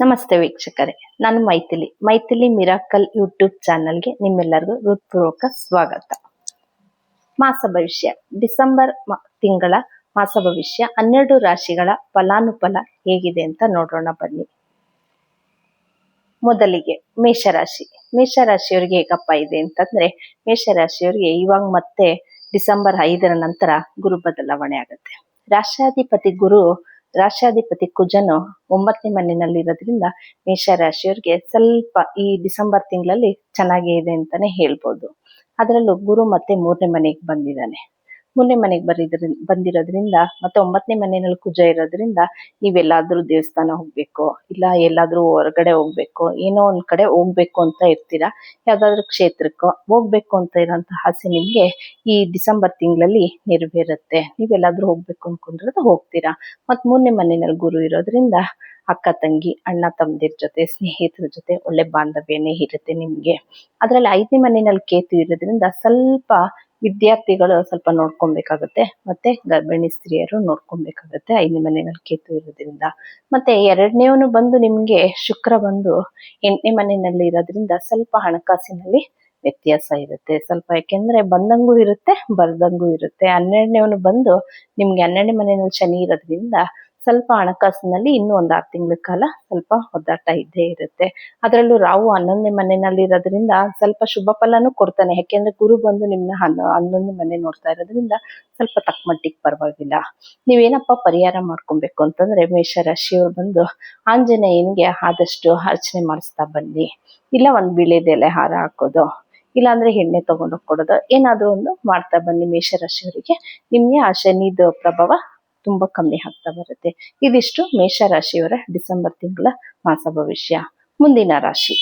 ನಮಸ್ತೆ ವೀಕ್ಷಕರೇ, ನಾನು ಮೈಥಿಲಿ. ಮೈಥಿಲಿ ಮಿರಾಕಲ್ ಯೂಟ್ಯೂಬ್ ಚಾನಲ್ಗೆ ನಿಮ್ಮೆಲ್ಲರಿಗೂ ಹೃತ್ಪೂರ್ವಕ ಸ್ವಾಗತ. ಮಾಸ ಭವಿಷ್ಯ. ಡಿಸೆಂಬರ್ ತಿಂಗಳ ಮಾಸ ಭವಿಷ್ಯ. ಹನ್ನೆರಡು ರಾಶಿಗಳ ಫಲಾನುಫಲ ಹೇಗಿದೆ ಅಂತ ನೋಡೋಣ ಬನ್ನಿ. ಮೊದಲಿಗೆ ಮೇಷರಾಶಿ. ಮೇಷರಾಶಿಯವರಿಗೆ ಹೇಗಪ್ಪ ಇದೆ ಅಂತಂದ್ರೆ, ಮೇಷರಾಶಿಯವರಿಗೆ ಇವಾಗ ಮತ್ತೆ ಡಿಸೆಂಬರ್ ಐದರ ನಂತರ ಗುರು ಬದಲಾವಣೆ ಆಗುತ್ತೆ. ರಾಷ್ಟ್ರಾಧಿಪತಿ ಗುರು ರಾಷ್ಟ್ರಾಧಿಪತಿ ಕುಜನು ಒಂಬತ್ತನೇ ಮನೆಯಲ್ಲಿ ಇರೋದ್ರಿಂದ ಮೇಷರಾಶಿಯವರಿಗೆ ಸ್ವಲ್ಪ ಈ ಡಿಸೆಂಬರ್ ತಿಂಗಳಲ್ಲಿ ಚೆನ್ನಾಗೇ ಇದೆ ಅಂತಾನೆ ಹೇಳ್ಬೋದು. ಅದರಲ್ಲೂ ಗುರು ಮತ್ತೆ ಮೂರನೇ ಮನೆಗೆ ಬಂದಿದ್ದಾನೆ. ಮೂರನೇ ಮನೆಗೆ ಬರಿದ್ರ, ಬಂದಿರೋದ್ರಿಂದ ಮತ್ತೆ ಒಂಬತ್ತನೇ ಮನೆಯಲ್ಲಿ ಕುಜ ಇರೋದ್ರಿಂದ ನೀವೆಲ್ಲಾದ್ರೂ ದೇವಸ್ಥಾನ ಹೋಗ್ಬೇಕು, ಇಲ್ಲ ಎಲ್ಲಾದ್ರೂ ಹೊರಗಡೆ ಹೋಗ್ಬೇಕು, ಏನೋ ಒಂದ್ ಕಡೆ ಹೋಗ್ಬೇಕು ಅಂತ ಇರ್ತೀರಾ? ಯಾವ್ದಾದ್ರು ಕ್ಷೇತ್ರಕ್ಕೋ ಹೋಗ್ಬೇಕು ಅಂತ ಇರೋಂಥ ಆಸೆ ನಿಮ್ಗೆ ಈ ಡಿಸೆಂಬರ್ ತಿಂಗಳಲ್ಲಿ ನೆರವೇರುತ್ತೆ. ನೀವೆಲ್ಲಾದ್ರೂ ಹೋಗ್ಬೇಕು ಅನ್ಕೊಂಡಿರೋದು ಹೋಗ್ತೀರಾ? ಮತ್ ಮೂರನೇ ಮನೆಯಲ್ಲಿ ಗುರು ಇರೋದ್ರಿಂದ ಅಕ್ಕ, ತಂಗಿ, ಅಣ್ಣ ತಮ್ಮದಿರ ಜೊತೆ, ಸ್ನೇಹಿತರ ಜೊತೆ ಒಳ್ಳೆ ಬಾಂಧವ್ಯನೇ ಇರುತ್ತೆ ನಿಮ್ಗೆ. ಅದ್ರಲ್ಲಿ ಐದನೇ ಮನೆಯಲ್ಲಿ ಕೇತು ಇರೋದ್ರಿಂದ ಸ್ವಲ್ಪ ವಿದ್ಯಾರ್ಥಿಗಳು ಸ್ವಲ್ಪ ನೋಡ್ಕೊಬೇಕಾಗುತ್ತೆ, ಮತ್ತೆ ಗರ್ಭಿಣಿ ಸ್ತ್ರೀಯರು ನೋಡ್ಕೊಬೇಕಾಗುತ್ತೆ. ಐದನೇ ಮನೆಯಲ್ಲಿ ಕೇತು ಇರೋದ್ರಿಂದ. ಮತ್ತೆ ಎರಡನೇವನು ಬಂದು ನಿಮ್ಗೆ ಶುಕ್ರ ಬಂದು ಎಂಟನೇ ಮನೆಯಲ್ಲಿ ಇರೋದ್ರಿಂದ ಸ್ವಲ್ಪ ಹಣಕಾಸಿನಲ್ಲಿ ವ್ಯತ್ಯಾಸ ಇರುತ್ತೆ. ಸ್ವಲ್ಪ ಯಾಕೆಂದ್ರೆ ಬಂದಂಗೂ ಇರುತ್ತೆ, ಬರ್ದಂಗೂ ಇರುತ್ತೆ. ಹನ್ನೆರಡನೇವನು ಬಂದು ನಿಮ್ಗೆ ಹನ್ನೆರಡನೇ ಮನೆಯಲ್ಲಿ ಶನಿ ಇರೋದ್ರಿಂದ ಸ್ವಲ್ಪ ಹಣಕಾಸಿನಲ್ಲಿ ಇನ್ನೂ ಒಂದು ಆರು ತಿಂಗಳ ಕಾಲ ಸ್ವಲ್ಪ ಒದ್ದಾಟ ಇದ್ದೇ ಇರುತ್ತೆ. ಅದರಲ್ಲೂ ರಾಹು ಹನ್ನೊಂದನೇ ಮನೆಯಲ್ಲಿ ಇರೋದ್ರಿಂದ ಸ್ವಲ್ಪ ಶುಭ ಫಲನೂ ಕೊಡ್ತಾನೆ. ಯಾಕೆಂದ್ರೆ ಗುರು ಬಂದು ನಿಮ್ನ ಹನ್ನೊ ಹನ್ನೊಂದನೇ ಮನೆ ನೋಡ್ತಾ ಇರೋದ್ರಿಂದ ಸ್ವಲ್ಪ ತಕ್ಕಮಟ್ಟಿಗೆ ಪರವಾಗಿಲ್ಲ. ನೀವೇನಪ್ಪ ಪರಿಹಾರ ಮಾಡ್ಕೊಬೇಕು ಅಂತಂದ್ರೆ ಮೇಷ ಮೇಷರಾಶಿಯವ್ರು ಬಂದು ಆಂಜನೇಯನಿಗೆ ಆದಷ್ಟು ಅರ್ಚನೆ ಮಾಡಿಸ್ತಾ ಬನ್ನಿ. ಇಲ್ಲ ಒಂದು ಬಿಳೆದೆಲೆ ಹಾರ ಹಾಕೋದು, ಇಲ್ಲಾಂದ್ರೆ ಎಣ್ಣೆ ತಗೊಂಡೋಗಿ ಕೊಡೋದು, ಏನಾದ್ರೂ ಒಂದು ಮಾಡ್ತಾ ಬನ್ನಿ ಮೇಷರಾಶಿಯವರಿಗೆ ನಿಮ್ಗೆ ಆ ಶನಿದು ಪ್ರಭಾವ ತುಂಬಾ ಕಮ್ಮಿ ಆಗ್ತಾ ಬರುತ್ತೆ. ಇದಿಷ್ಟು ಮೇಷರಾಶಿಯವರ ಡಿಸೆಂಬರ್ ತಿಂಗಳ ಮಾಸ ಭವಿಷ್ಯ. ಮುಂದಿನ ರಾಶಿ.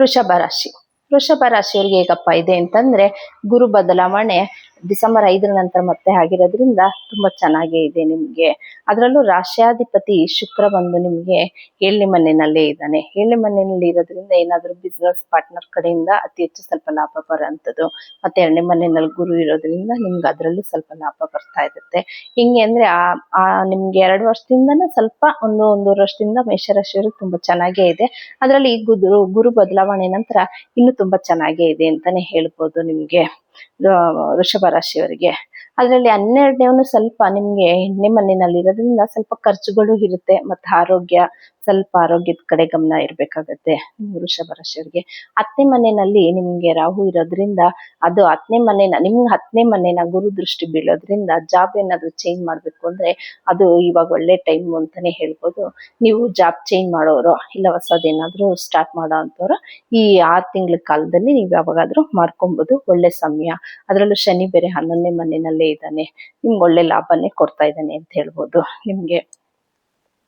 ವೃಷಭ ರಾಶಿ. ವೃಷಭ ರಾಶಿಯವರಿಗೆ ಹೇಗಪ್ಪ ಇದೆ ಅಂತಂದ್ರೆ ಗುರು ಬದಲಾವಣೆ ಡಿಸೆಂಬರ್ ಐದರ ನಂತರ ಮತ್ತೆ ಆಗಿರೋದ್ರಿಂದ ತುಂಬಾ ಚೆನ್ನಾಗೇ ಇದೆ ನಿಮ್ಗೆ. ಅದರಲ್ಲೂ ರಾಷ್ಟ್ರಾಧಿಪತಿ ಶುಕ್ರ ಬಂದು ನಿಮ್ಗೆ ಏಳನೇ ಮನೆಯಲ್ಲೇ ಇದ್ದಾನೆ. ಏಳನೇ ಮನೆಯಲ್ಲಿ ಇರೋದ್ರಿಂದ ಏನಾದ್ರೂ ಬಿಸ್ನೆಸ್ ಪಾರ್ಟ್ನರ್ ಕಡೆಯಿಂದ ಅತಿ ಹೆಚ್ಚು ಸ್ವಲ್ಪ ಲಾಭ ಬರೋಂಥದ್ದು ಮತ್ತೆ ಎರಡನೇ ಮನೆಯಲ್ಲಿ ಗುರು ಇರೋದ್ರಿಂದ ನಿಮ್ಗೆ ಅದರಲ್ಲೂ ಸ್ವಲ್ಪ ಲಾಭ ಬರ್ತಾ ಇರುತ್ತೆ. ಹಿಂಗೆ ಅಂದ್ರೆ ಆ ನಿಮ್ಗೆ ಎರಡು ವರ್ಷದಿಂದನೂ ಸ್ವಲ್ಪ ಒಂದು ಒಂದೂವರೆ ವರ್ಷದಿಂದ ಮೇಷರಾಶಿಯವರು ತುಂಬಾ ಚೆನ್ನಾಗೇ ಇದೆ. ಅದರಲ್ಲಿ ಈ ಗುರು ಗುರು ಬದಲಾವಣೆ ನಂತರ ಇನ್ನು ತುಂಬಾ ಚೆನ್ನಾಗೇ ಇದೆ ಅಂತಾನೆ ಹೇಳ್ಬೋದು ನಿಮ್ಗೆ. ವೃಷಭ ರಾಶಿಯವರಿಗೆ. ಅದರಲ್ಲಿ ಹನ್ನೆರಡನೇವನು ಸ್ವಲ್ಪ ನಿಮ್ಗೆ ಎಣ್ಣೆ ಮನೆಯಲ್ಲಿ ಇರೋದ್ರಿಂದ ಸ್ವಲ್ಪ ಖರ್ಚುಗಳು ಇರುತ್ತೆ. ಮತ್ತೆ ಆರೋಗ್ಯ ಸ್ವಲ್ಪ ಆರೋಗ್ಯದ ಕಡೆ ಗಮನ ಇರಬೇಕಾಗತ್ತೆ ವೃಷಭ ರಾಶಿಯವರಿಗೆ ಹತ್ತನೇ ಮನೆಯಲ್ಲಿ ನಿಮ್ಗೆ ರಾಹು ಇರೋದ್ರಿಂದ ಅದು ಹತ್ತನೇ ಮನೆನ, ನಿಮ್ಗೆ ಹತ್ತನೇ ಮನೆನ ಗುರು ದೃಷ್ಟಿ ಬೀಳೋದ್ರಿಂದ ಜಾಬ್ ಏನಾದ್ರು ಚೇಂಜ್ ಮಾಡ್ಬೇಕು ಅಂದ್ರೆ ಅದು ಇವಾಗ ಒಳ್ಳೆ ಟೈಮ್ ಅಂತಾನೆ ಹೇಳ್ಬೋದು. ನೀವು ಜಾಬ್ ಚೇಂಜ್ ಮಾಡೋರು ಇಲ್ಲ ಹೊಸದೇನಾದ್ರು ಸ್ಟಾರ್ಟ್ ಮಾಡೋ ಅಂಥವ್ರು ಈ ಆರು ತಿಂಗಳ ಕಾಲದಲ್ಲಿ ನೀವು ಯಾವಾಗಾದ್ರೂ ಮಾಡ್ಕೊಬೋದು, ಒಳ್ಳೆ ಸಮಯ. ಅದರಲ್ಲೂ ಶನಿ ಬೇರೆ ಹನ್ನೊಂದನೇ ಮನೆಯಲ್ಲೇ ಇದ್ದಾನೆ, ನಿಮ್ಗೆ ಒಳ್ಳೆ ಲಾಭನೇ ಕೊಡ್ತಾ ಇದ್ದಾನೆ ಅಂತ ಹೇಳ್ಬೋದು ನಿಮ್ಗೆ.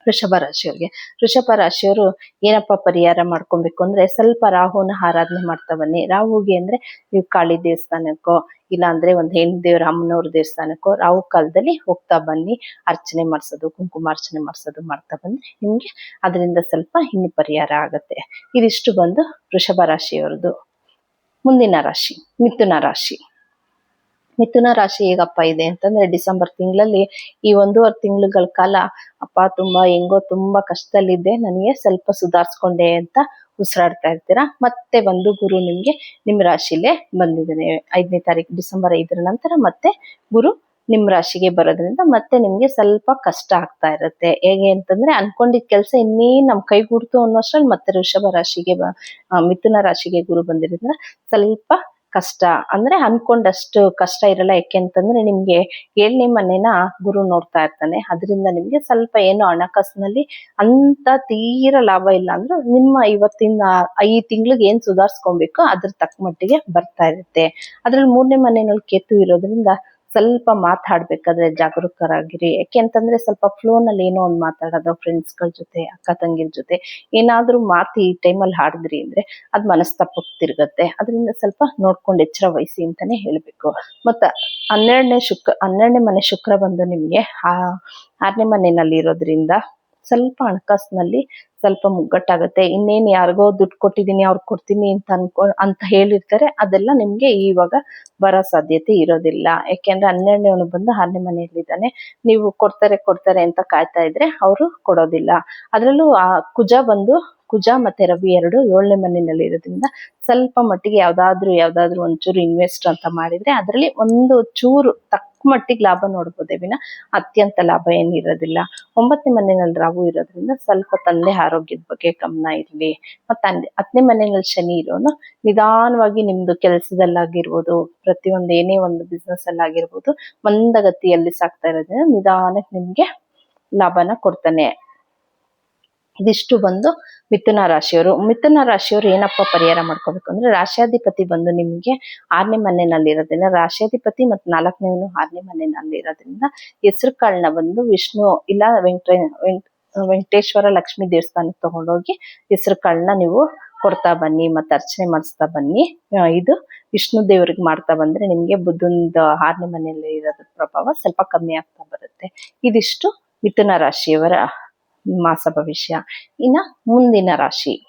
ವೃಷಭ ರಾಶಿಯವರಿಗೆ. ವೃಷಭ ರಾಶಿಯವರು ಏನಪ್ಪ ಪರಿಹಾರ ಮಾಡ್ಕೊಬೇಕು ಅಂದ್ರೆ ಸ್ವಲ್ಪ ರಾಹುನ ಆರಾಧನೆ ಮಾಡ್ತಾ ಬನ್ನಿ. ರಾಹುಗೆ ಅಂದ್ರೆ ನೀವು ಕಾಳಿ ದೇವಸ್ಥಾನಕ್ಕೋ ಇಲ್ಲ ಅಂದ್ರೆ ಒಂದ್ ಹೆಣ್ಣು ದೇವ್ರ ಅಮ್ಮನವ್ರ ದೇವಸ್ಥಾನಕ್ಕೋ, ರಾಹು ಕಾಲದಲ್ಲಿ ಹೋಗ್ತಾ ಬನ್ನಿ. ಅರ್ಚನೆ ಮಾಡ್ಸೋದು, ಕುಂಕುಮಾರ್ಚನೆ ಮಾಡಿಸೋದು ಮಾಡ್ತಾ ಬಂದ್ರೆ ನಿಮ್ಗೆ ಅದರಿಂದ ಸ್ವಲ್ಪ ಇನ್ನು ಪರಿಹಾರ ಆಗತ್ತೆ. ಇದಿಷ್ಟು ಬಂದು ವೃಷಭ ರಾಶಿಯವರದು. ಮುಂದಿನ ರಾಶಿ, ಮಿಥುನ ರಾಶಿ. ಮಿಥುನ ರಾಶಿ ಹೇಗಪ್ಪ ಇದೆ ಅಂತಂದ್ರೆ ಡಿಸೆಂಬರ್ ತಿಂಗಳಲ್ಲಿ ಈ ಒಂದೂವರೆ ತಿಂಗಳುಗಳ ಕಾಲ ಅಪ್ಪ ತುಂಬಾ ಹೆಂಗೋ ತುಂಬಾ ಕಷ್ಟದಲ್ಲಿದ್ದೆ, ನನಗೆ ಸ್ವಲ್ಪ ಸುಧಾರಿಸ್ಕೊಂಡೆ ಅಂತ ಉಸಿರಾಡ್ತಾ ಇರ್ತೀರಾ? ಮತ್ತೆ ಒಂದು ಗುರು ನಿಮ್ಗೆ ನಿಮ್ಮ ರಾಶಿಲೇ ಬಂದಿದ್ದಾನೆ. ಐದನೇ ತಾರೀಕು ಡಿಸೆಂಬರ್ ಐದರ ನಂತರ ಮತ್ತೆ ಗುರು ನಿಮ್ಮ ರಾಶಿಗೆ ಬರೋದ್ರಿಂದ ಮತ್ತೆ ನಿಮ್ಗೆ ಸ್ವಲ್ಪ ಕಷ್ಟ ಆಗ್ತಾ ಇರುತ್ತೆ. ಹೇಗೆ ಅಂತಂದ್ರೆ ಅನ್ಕೊಂಡಿದ್ ಕೆಲಸ ಇನ್ನೇನು ನಮ್ ಕೈಗೂಡ್ತು ಅನ್ನೋಷ್ಟ್ರಲ್ಲಿ ಮತ್ತೆ ಋಷಭ ರಾಶಿಗೆ ಮಿಥುನ ರಾಶಿಗೆ ಗುರು ಬಂದಿರೋದ್ರಿಂದ ಸ್ವಲ್ಪ ಕಷ್ಟ ಅಂದ್ರೆ ಅನ್ಕೊಂಡಷ್ಟು ಕಷ್ಟ ಇರಲ್ಲ. ಯಾಕೆ ಅಂತಂದ್ರೆ ನಿಮ್ಗೆ ಏಳನೇ ಮನೆನ ಗುರು ನೋಡ್ತಾ ಇರ್ತಾನೆ. ಅದರಿಂದ ನಿಮ್ಗೆ ಸ್ವಲ್ಪ ಏನು ಹಣಕಾಸಿನಲ್ಲಿ ಅಂತ ತೀರ ಲಾಭ ಇಲ್ಲ ಅಂದ್ರೆ ನಿಮ್ಮ ಇವತ್ತಿನ ಐದು ತಿಂಗಳಿಗೆ ಏನ್ ಸುಧಾರಿಸ್ಕೊಬೇಕು ಅದ್ರ ತಕ್ಕ ಮಟ್ಟಿಗೆ ಬರ್ತಾ ಇರುತ್ತೆ. ಅದ್ರಲ್ಲಿ ಮೂರನೇ ಮನೆಯಲ್ಲಿ ಕೇತು ಇರೋದ್ರಿಂದ ಸ್ವಲ್ಪ ಮಾತಾಡ್ಬೇಕಾದ್ರೆ ಜಾಗರೂಕರಾಗಿರಿ. ಯಾಕೆ ಅಂತಂದ್ರೆ ಸ್ವಲ್ಪ ಫ್ಲೋ ನಲ್ಲಿ ಏನೋ ಒಂದು ಮಾತಾಡೋದು ಫ್ರೆಂಡ್ಸ್ಗಳ ಜೊತೆ, ಅಕ್ಕ ತಂಗಿರ ಜೊತೆ ಏನಾದ್ರೂ ಮಾತು ಈ ಟೈಮಲ್ಲಿ ಹಾಡಿದ್ರಿ ಅಂದ್ರೆ ಅದ್ ಮನಸ್ತಾಪಕ್ಕೆ ತಿರುಗತ್ತೆ. ಅದರಿಂದ ಸ್ವಲ್ಪ ನೋಡ್ಕೊಂಡು ಎಚ್ಚರ ವಹಿಸಿ ಅಂತಾನೆ ಹೇಳ್ಬೇಕು. ಮತ್ತೆ ಹನ್ನೆರಡನೇ ಶುಕ್ರ ಹನ್ನೆರಡನೇ ಮನೆ ಶುಕ್ರ ಬಂದು ನಿಮ್ಗೆ ಆ, ಆರನೇ ಮನೆಯಲ್ಲಿ ಇರೋದ್ರಿಂದ ಸ್ವಲ್ಪ ಹಣಕಾಸಿನಲ್ಲಿ ಸ್ವಲ್ಪ ಮುಗ್ಗಟ್ಟಾಗುತ್ತೆ. ಇನ್ನೇನು ಯಾರಿಗೋ ದುಡ್ಡು ಕೊಟ್ಟಿದ್ದೀನಿ ಅವ್ರಿಗೆ ಕೊಡ್ತೀನಿ ಅಂತ ಅನ್ಕೊ, ಅಂತ ಹೇಳಿರ್ತಾರೆ. ಅದೆಲ್ಲ ನಿಮ್ಗೆ ಇವಾಗ ಬರೋ ಸಾಧ್ಯತೆ ಇರೋದಿಲ್ಲ. ಯಾಕೆಂದ್ರೆ ಹನ್ನೆರಡನೇವನು ಬಂದು ಆರನೇ ಮನೆಯಲ್ಲಿದ್ದಾನೆ. ನೀವು ಕೊಡ್ತಾರೆ ಕೊಡ್ತಾರೆ ಅಂತ ಕಾಯ್ತಾ ಇದ್ರೆ ಅವರು ಕೊಡೋದಿಲ್ಲ. ಅದರಲ್ಲೂ ಆ ಕುಜ ಬಂದು, ಕುಜ ಮತ್ತೆ ರವಿ ಎರಡು ಏಳನೇ ಮನೆಯಲ್ಲಿ ಇರೋದ್ರಿಂದ ಸ್ವಲ್ಪ ಮಟ್ಟಿಗೆ ಯಾವ್ದಾದ್ರು ಯಾವ್ದಾದ್ರು ಒಂಚೂರು ಇನ್ವೆಸ್ಟ್ ಅಂತ ಮಾಡಿದ್ರೆ ಅದರಲ್ಲಿ ಒಂದು ಚೂರು ತಕ್ಕ ಮಟ್ಟಿಗೆ ಲಾಭ ನೋಡ್ಬೋದೇ ವಿನ ಅತ್ಯಂತ ಲಾಭ ಏನಿರೋದಿಲ್ಲ ಒಂಬತ್ತನೇ ಮನೆಯಲ್ಲಿ ರಾಹು ಇರೋದ್ರಿಂದ ಸ್ವಲ್ಪ ತಂದೆ ಆರೋಗ್ಯದ ಬಗ್ಗೆ ಗಮನ ಇರಲಿ. ಮತ್ತೆ ಹತ್ತನೇ ಮನೆಯಲ್ಲಿ ಶನಿ ಇರೋನು, ನಿಧಾನವಾಗಿ ನಿಮ್ದು ಕೆಲಸದಲ್ಲಾಗಿರ್ಬೋದು, ಪ್ರತಿಯೊಂದು ಏನೇ ಒಂದು ಬಿಸ್ನೆಸ್ ಅಲ್ಲಾಗಿರ್ಬೋದು, ಮಂದಗತಿಯಲ್ಲಿ ಸಾಕ್ತಾ ಇರೋದ್ರಿಂದ ನಿಧಾನಕ್ಕೆ ನಿಮ್ಗೆ ಲಾಭನ ಕೊಡ್ತಾನೆ. ಇದಿಷ್ಟು ಬಂದು ಮಿಥುನ ರಾಶಿಯವರು. ಮಿಥುನ ರಾಶಿಯವರು ಏನಪ್ಪ ಪರಿಹಾರ ಮಾಡ್ಕೋಬೇಕು ಅಂದ್ರೆ ರಾಶ್ಯಾಧಿಪತಿ ಬಂದು ನಿಮಗೆ ಆರನೇ ಮನೆಯಲ್ಲಿ ಇರೋದ್ರಿಂದ, ರಾಶ್ಯಾಧಿಪತಿ ಮತ್ತು ನಾಲ್ಕನೇವನು ಆರನೇ ಮನೆಯಲ್ಲಿ ಇರೋದ್ರಿಂದ ಹೆಸರು ಕಾಳನ್ನ ಬಂದು ವಿಷ್ಣು ಇಲ್ಲ ವೆಂಕಟ, ವೆಂಕ್- ವೆಂಕಟೇಶ್ವರ ಲಕ್ಷ್ಮಿ ದೇವಸ್ಥಾನಕ್ಕೆ ತಗೊಂಡೋಗಿ ಹೆಸರು ಕಾಳನ್ನ ನೀವು ಕೊಡ್ತಾ ಬನ್ನಿ, ಮತ್ತೆ ಅರ್ಚನೆ ಮಾಡಿಸ್ತಾ ಬನ್ನಿ. ಇದು ವಿಷ್ಣು ದೇವರಿಗೆ ಮಾಡ್ತಾ ಬಂದ್ರೆ ನಿಮ್ಗೆ ಬುದ್ಧಂದ ಆರನೇ ಮನೆಯಲ್ಲಿ ಇರೋದ್ರ ಪ್ರಭಾವ ಸ್ವಲ್ಪ ಕಮ್ಮಿ ಆಗ್ತಾ ಬರುತ್ತೆ. ಇದಿಷ್ಟು ಮಿಥುನ ರಾಶಿಯವರ ಮಾಸ ಭವಿಷ್ಯ. ಇನ್ನ ಮುಂದಿನ ರಾಶಿ.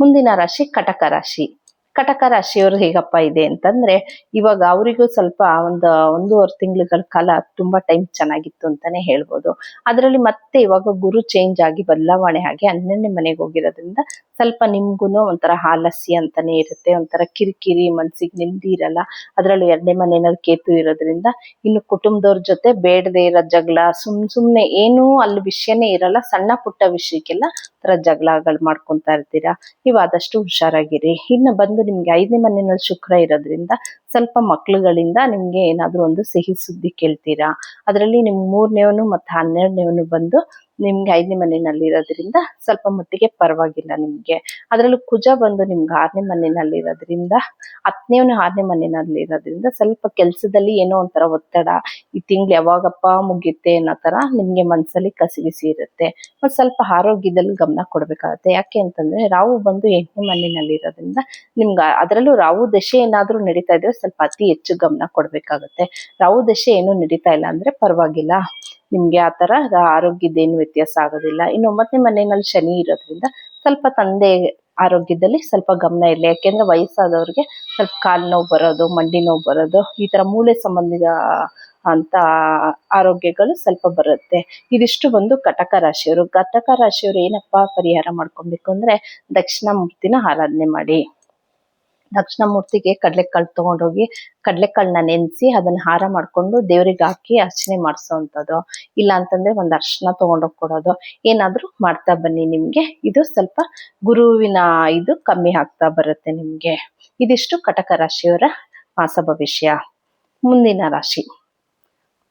ಮುಂದಿನ ರಾಶಿ ಕಟಕ ರಾಶಿ. ಕಟಕ ರಾಶಿಯವರು ಹೇಗಪ್ಪ ಇದೆ ಅಂತಂದ್ರೆ, ಇವಾಗ ಅವರಿಗೂ ಸ್ವಲ್ಪ ಒಂದು, ಒಂದೂವರೆ ತಿಂಗಳುಗಳ ಕಾಲ ತುಂಬಾ ಟೈಮ್ ಚೆನ್ನಾಗಿತ್ತು ಅಂತಾನೆ ಹೇಳ್ಬೋದು. ಅದರಲ್ಲಿ ಮತ್ತೆ ಇವಾಗ ಗುರು ಚೇಂಜ್ ಆಗಿ, ಬದಲಾವಣೆ ಆಗಿ ಹನ್ನೆರಡನೇ ಮನೆಗೆ ಹೋಗಿರೋದ್ರಿಂದ ಸ್ವಲ್ಪ ನಿಮ್ಗೂನು ಒಂಥರ ಆಲಸ್ಯ ಅಂತಾನೆ ಇರುತ್ತೆ, ಒಂಥರ ಕಿರಿಕಿರಿ, ಮನ್ಸಿಗೆ ನೆಮ್ಮದಿ ಇರಲ್ಲ. ಅದರಲ್ಲೂ ಎರಡನೇ ಮನೆಯಲ್ಲಿ ಕೇತು ಇರೋದ್ರಿಂದ ಇನ್ನು ಕುಟುಂಬದವ್ರ ಜೊತೆ ಬೇಡದೇ ಇರೋ ಜಗಳ, ಸುಮ್, ಸುಮ್ನೆ ಏನೂ ಅಲ್ಲಿ ವಿಷಯನೇ ಇರಲ್ಲ, ಸಣ್ಣ ಪುಟ್ಟ ವಿಷಯಕ್ಕೆಲ್ಲ ತರ ಜಗಳಗಳು ಮಾಡ್ಕೊಂತಾ ಇರ್ತೀರಾ? ನೀವು ಆದಷ್ಟು ಹುಷಾರಾಗಿರಿ. ಇನ್ನು ಬಂದು ನಿಮ್ಗೆ ಐದನೇ ಮನೆಯಲ್ಲಿ ಶುಕ್ರ ಇರೋದ್ರಿಂದ ಸ್ವಲ್ಪ ಮಕ್ಳುಗಳಿಂದ ನಿಮ್ಗೆ ಏನಾದ್ರೂ ಒಂದು ಸಿಹಿ ಸುದ್ದಿ ಕೇಳ್ತೀರಾ? ಅದರಲ್ಲಿ ನಿಮ್ ಮೂರನೇವನು ಮತ್ತೆ ಹನ್ನೆರಡನೇವನು ಬಂದು ನಿಮ್ಗೆ ಐದನೇ ಮನೆಯಲ್ಲಿ ಇರೋದ್ರಿಂದ ಸ್ವಲ್ಪ ಮಟ್ಟಿಗೆ ಪರವಾಗಿಲ್ಲ ನಿಮ್ಗೆ. ಅದರಲ್ಲೂ ಕುಜ ಬಂದು ನಿಮ್ಗೆ ಆರನೇ ಮನೆಯಲ್ಲಿ ಇರೋದ್ರಿಂದ ಹತ್ತನೇವನು ಆರನೇ ಮನೆಯಲ್ಲಿ ಇರೋದ್ರಿಂದ ಸ್ವಲ್ಪ ಕೆಲಸದಲ್ಲಿ ಏನೋ ಒಂಥರ ಒತ್ತಡ, ಈ ತಿಂಗಳು ಯಾವಾಗಪ್ಪ ಮುಗಿಯುತ್ತೆ ಅನ್ನೋ ತರ ನಿಮ್ಗೆ ಮನ್ಸಲ್ಲಿ ಕಸಿವಿಸಿ ಇರುತ್ತೆ. ಮತ್ತೆ ಸ್ವಲ್ಪ ಆರೋಗ್ಯದಲ್ಲಿ ಗಮನ ಕೊಡ್ಬೇಕಾಗತ್ತೆ. ಯಾಕೆ ಅಂತಂದ್ರೆ ರಾವು ಬಂದು ಎಂಟನೇ ಮನೆಯಲ್ಲಿ ಇರೋದ್ರಿಂದ ನಿಮ್ಗೆ ಅದರಲ್ಲೂ ರಾವು ದಶೆ ಏನಾದ್ರೂ ನಡೀತಾ ಇದ್ರೆ ಸ್ವಲ್ಪ ಅತಿ ಹೆಚ್ಚು ಗಮನ ಕೊಡ್ಬೇಕಾಗತ್ತೆ. ರಾವು ದಶೆ ಏನು ನಡೀತಾ ಇಲ್ಲ ಅಂದ್ರೆ ಪರವಾಗಿಲ್ಲ. ನಿಮ್ಗೆ ಆ ತರ ಏನು ವ್ಯತ್ಯಾಸ ಆಗೋದಿಲ್ಲ. ಇನ್ನು ಒಂಬತ್ತನೇ ಮನೆಯಲ್ಲಿ ಶನಿ ಇರೋದ್ರಿಂದ ಸ್ವಲ್ಪ ತಂದೆ ಆರೋಗ್ಯದಲ್ಲಿ ಸ್ವಲ್ಪ ಗಮನ ಇರಲಿ. ಯಾಕೆಂದ್ರೆ ವಯಸ್ಸಾದವ್ರಿಗೆ ಸ್ವಲ್ಪ ಕಾಲು ನೋವು ಬರೋದು, ಮಂಡಿ ನೋವು ಬರೋದು, ಈ ತರ ಮೂಳೆ ಸಂಬಂಧಿತ ಅಂತ ಆರೋಗ್ಯಗಳು ಸ್ವಲ್ಪ ಬರುತ್ತೆ. ಇದಿಷ್ಟು ಬಂದು ಕಟಕ ರಾಶಿಯವರು. ಕಟಕ ರಾಶಿಯವರು ಏನಪ್ಪಾ ಪರಿಹಾರ ಮಾಡ್ಕೊಬೇಕು ಅಂದ್ರೆ ದಕ್ಷಿಣಾಮೂರ್ತಿನ ಆರಾಧನೆ ಮಾಡಿ. ದಕ್ಷಿಣಾಮೂರ್ತಿಗೆ ಕಡಲೆಕಾಳು ತಗೊಂಡೋಗಿ ಕಡಲೆಕಾಳನ್ನ ನೆನೆಸಿ ಅದನ್ನ ಹಾರ ಮಾಡ್ಕೊಂಡು ದೇವ್ರಿಗೆ ಹಾಕಿ ಅರ್ಚನೆ ಮಾಡಿಸೋವಂಥದ್ದು ಇಲ್ಲ ಅಂತಂದ್ರೆ ಒಂದು ಅರ್ಶನ ತಗೊಂಡೋಗಿ ಕೊಡೋದು. ಏನಾದರೂ ಮಾಡ್ತಾ ಬನ್ನಿ ನಿಮ್ಗೆ. ಇದು ಸ್ವಲ್ಪ ಗುರುವಿನ ಇದು ಕಮ್ಮಿ ಆಗ್ತಾ ಬರುತ್ತೆ ನಿಮ್ಗೆ. ಇದಿಷ್ಟು ಕಟಕ ರಾಶಿಯವರ ಮಾಸ ಭವಿಷ್ಯ. ಮುಂದಿನ ರಾಶಿ.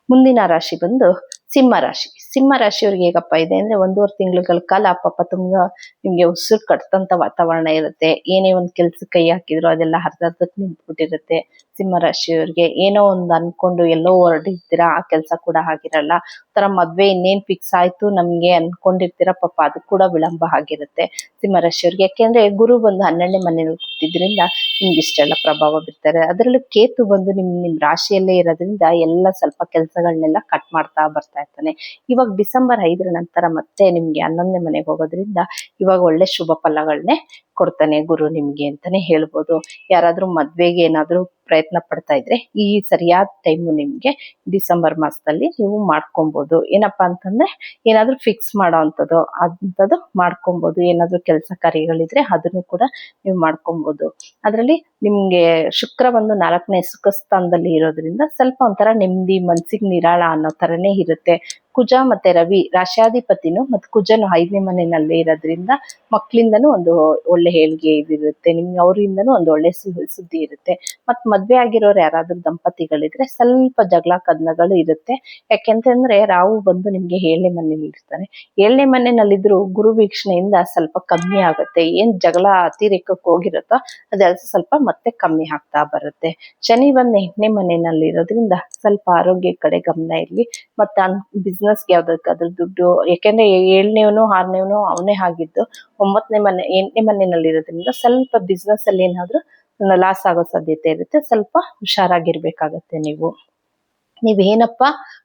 ಮುಂದಿನ ರಾಶಿ ಬಂದು ಸಿಂಹ ರಾಶಿ. ಸಿಂಹ ರಾಶಿಯವ್ರಿಗೆ ಹೇಗಪ್ಪ ಇದೆ ಅಂದ್ರೆ ಒಂದೂವರೆ ತಿಂಗಳ ಕಾಲ ಪಾಪ ತುಂಬಾ ನಿಮ್ಗೆ ಉಸಿರು ಕಟ್ಟಂತ ವಾತಾವರಣ ಇರುತ್ತೆ. ಏನೇ ಒಂದ್ ಕೆಲ್ಸಕ್ಕೆ ಕೈ ಹಾಕಿದ್ರು ಅದೆಲ್ಲ ಅರ್ಧಕ್ಕೆ ನಿಂತ್ಬಿಟ್ಟಿರುತ್ತೆ. ಸಿಂಹ ರಾಶಿಯವ್ರಿಗೆ ಏನೋ ಒಂದ್ ಅನ್ಕೊಂಡು ಎಲ್ಲೋ ಹೊರಟಿರ್ತೀರಾ, ಆ ಕೆಲಸ ಕೂಡ ಆಗಿರಲ್ಲ ತರ ಮದ್ವೆ ಇನ್ನೇನ್ ಫಿಕ್ಸ್ ಆಯ್ತು ನಮ್ಗೆ ಅನ್ಕೊಂಡಿರ್ತೀರಾ, ಪಾಪ ಅದು ಕೂಡ ವಿಳಂಬ ಆಗಿರುತ್ತೆ ಸಿಂಹ ರಾಶಿಯವ್ರಿಗೆ ಯಾಕೆಂದ್ರೆ ಗುರು ಬಂದು ಹನ್ನೆರಡನೇ ಮನೇಲಿ ಕೂತಿದ್ರಿಂದ ನಿಮ್ಗೆ ಇಷ್ಟೆಲ್ಲ ಪ್ರಭಾವ ಬೀರ್ತಾರೆ. ಅದರಲ್ಲೂ ಕೇತು ಬಂದು ನಿಮ್ ನಿಮ್ ರಾಶಿಯಲ್ಲೇ ಇರೋದ್ರಿಂದ ಎಲ್ಲ ಸ್ವಲ್ಪ ಕೆಲಸಗಳನ್ನೆಲ್ಲ ಕಟ್ ಮಾಡ್ತಾ ಬರ್ತಾ ಇರ್ತಾನೆ. ಇವಾಗ ಡಿಸೆಂಬರ್ ಐದರ ನಂತರ ಮತ್ತೆ ನಿಮ್ಗೆ ಹನ್ನೊಂದನೇ ಮನೆಗೆ ಹೋಗೋದ್ರಿಂದ ಇವಾಗ ಒಳ್ಳೆ ಶುಭ ಫಲಗಳನ್ನೇ ಕೊಡ್ತಾನೆ ಗುರು ನಿಮ್ಗೆ ಅಂತಾನೆ ಹೇಳ್ಬೋದು. ಯಾರಾದ್ರೂ ಮದ್ವೆಗೆ ಏನಾದ್ರೂ ಪ್ರಯತ್ನ ಪಡ್ತಾ ಇದ್ರೆ ಈ ಸರಿಯಾದ ಟೈಮು ನಿಮ್ಗೆ ಡಿಸೆಂಬರ್ ಮಾಸದಲ್ಲಿ ನೀವು ಮಾಡ್ಕೊಬೋದು. ಏನಪ್ಪಾ ಅಂತಂದ್ರೆ ಏನಾದ್ರೂ ಫಿಕ್ಸ್ ಮಾಡೋ ಅಂಥದ್ದು ಅಂಥದ್ದು ಮಾಡ್ಕೊಬೋದು. ಏನಾದ್ರೂ ಕೆಲಸ ಕಾರ್ಯಗಳಿದ್ರೆ ಅದನ್ನು ಕೂಡ ನೀವು ಮಾಡ್ಕೊಬೋದು. ಅದರಲ್ಲಿ ನಿಮ್ಗೆ ಶುಕ್ರ ಬಂದು ನಾಲ್ಕನೇ ಸುಖ ಸ್ಥಾನದಲ್ಲಿ ಇರೋದ್ರಿಂದ ಸ್ವಲ್ಪ ಒಂಥರ ನೆಮ್ಮದಿ, ಮನ್ಸಿಗೆ ನಿರಾಳ ಅನ್ನೋ ತರನೇ ಇರುತ್ತೆ. ಕುಜ ಮತ್ತೆ ರವಿ ರಾಶಾಧಿಪತಿನು ಮತ್ತು ಕುಜನು ಐದನೇ ಮನೆಯಲ್ಲೇ ಇರೋದ್ರಿಂದ ಮಕ್ಕಳಿಂದನೂ ಒಂದು ಒಳ್ಳೆ ಹೇಳಿಗೆ ಇದಿರುತ್ತೆ. ನಿಮ್ಗೆ ಅವರಿಂದನೂ ಒಂದು ಒಳ್ಳೆ ಸುದ್ದಿ ಇರುತ್ತೆ. ಮತ್ತೆ ಮದ್ವೆ ಆಗಿರೋರು ಯಾರಾದರೂ ದಂಪತಿಗಳಿದ್ರೆ ಸ್ವಲ್ಪ ಜಗಳ ಕದನಗಳು ಇರುತ್ತೆ. ಯಾಕೆಂತಂದ್ರೆ ರಾವು ಬಂದು ನಿಮ್ಗೆ ಏಳನೇ ಮನೆಯಲ್ಲಿ ಇರ್ತಾನೆ. ಏಳನೇ ಮನೆಯಲ್ಲಿದ್ರು ಗುರು ವೀಕ್ಷಣೆಯಿಂದ ಸ್ವಲ್ಪ ಕಮ್ಮಿ ಆಗುತ್ತೆ. ಏನ್ ಜಗಳ ಅತಿರೇಕಕ್ಕೆ ಹೋಗಿರುತ್ತೋ ಅದೆಲ್ಲ ಸ್ವಲ್ಪ ಮತ್ತೆ ಕಮ್ಮಿ ಆಗ್ತಾ ಬರುತ್ತೆ. ಶನಿ ಬಂದು ಎಂಟನೇ ಮನೆಯಲ್ಲಿ ಇರೋದ್ರಿಂದ ಸ್ವಲ್ಪ ಆರೋಗ್ಯ ಕಡೆ ಗಮನ ಇರ್ಲಿ. ಮತ್ತೆ ಬಿಸ್ನೆಸ್ಗೆ ಯಾವ್ದಕ್ಕಾದ್ರೂ ದುಡ್ಡು, ಯಾಕೆಂದ್ರೆ ಏಳನೇವನು ಆರನೇವನು ಅವನೇ ಆಗಿದ್ದು ಒಂಬತ್ತನೇ ಮನೆ, ಎಂಟನೇ ಮನೆಯಲ್ಲಿ ಇರೋದ್ರಿಂದ ಸ್ವಲ್ಪ ಬಿಸ್ನೆಸ್ ಅಲ್ಲಿ ಏನಾದ್ರೂ ಲಾಸ್ ಆಗೋ ಸಾಧ್ಯತೆ ಇರುತ್ತೆ, ಸ್ವಲ್ಪ ಹುಷಾರಾಗಿರ್ಬೇಕಾಗತ್ತೆ ನೀವು. ನೀವೇನಪ್ಪ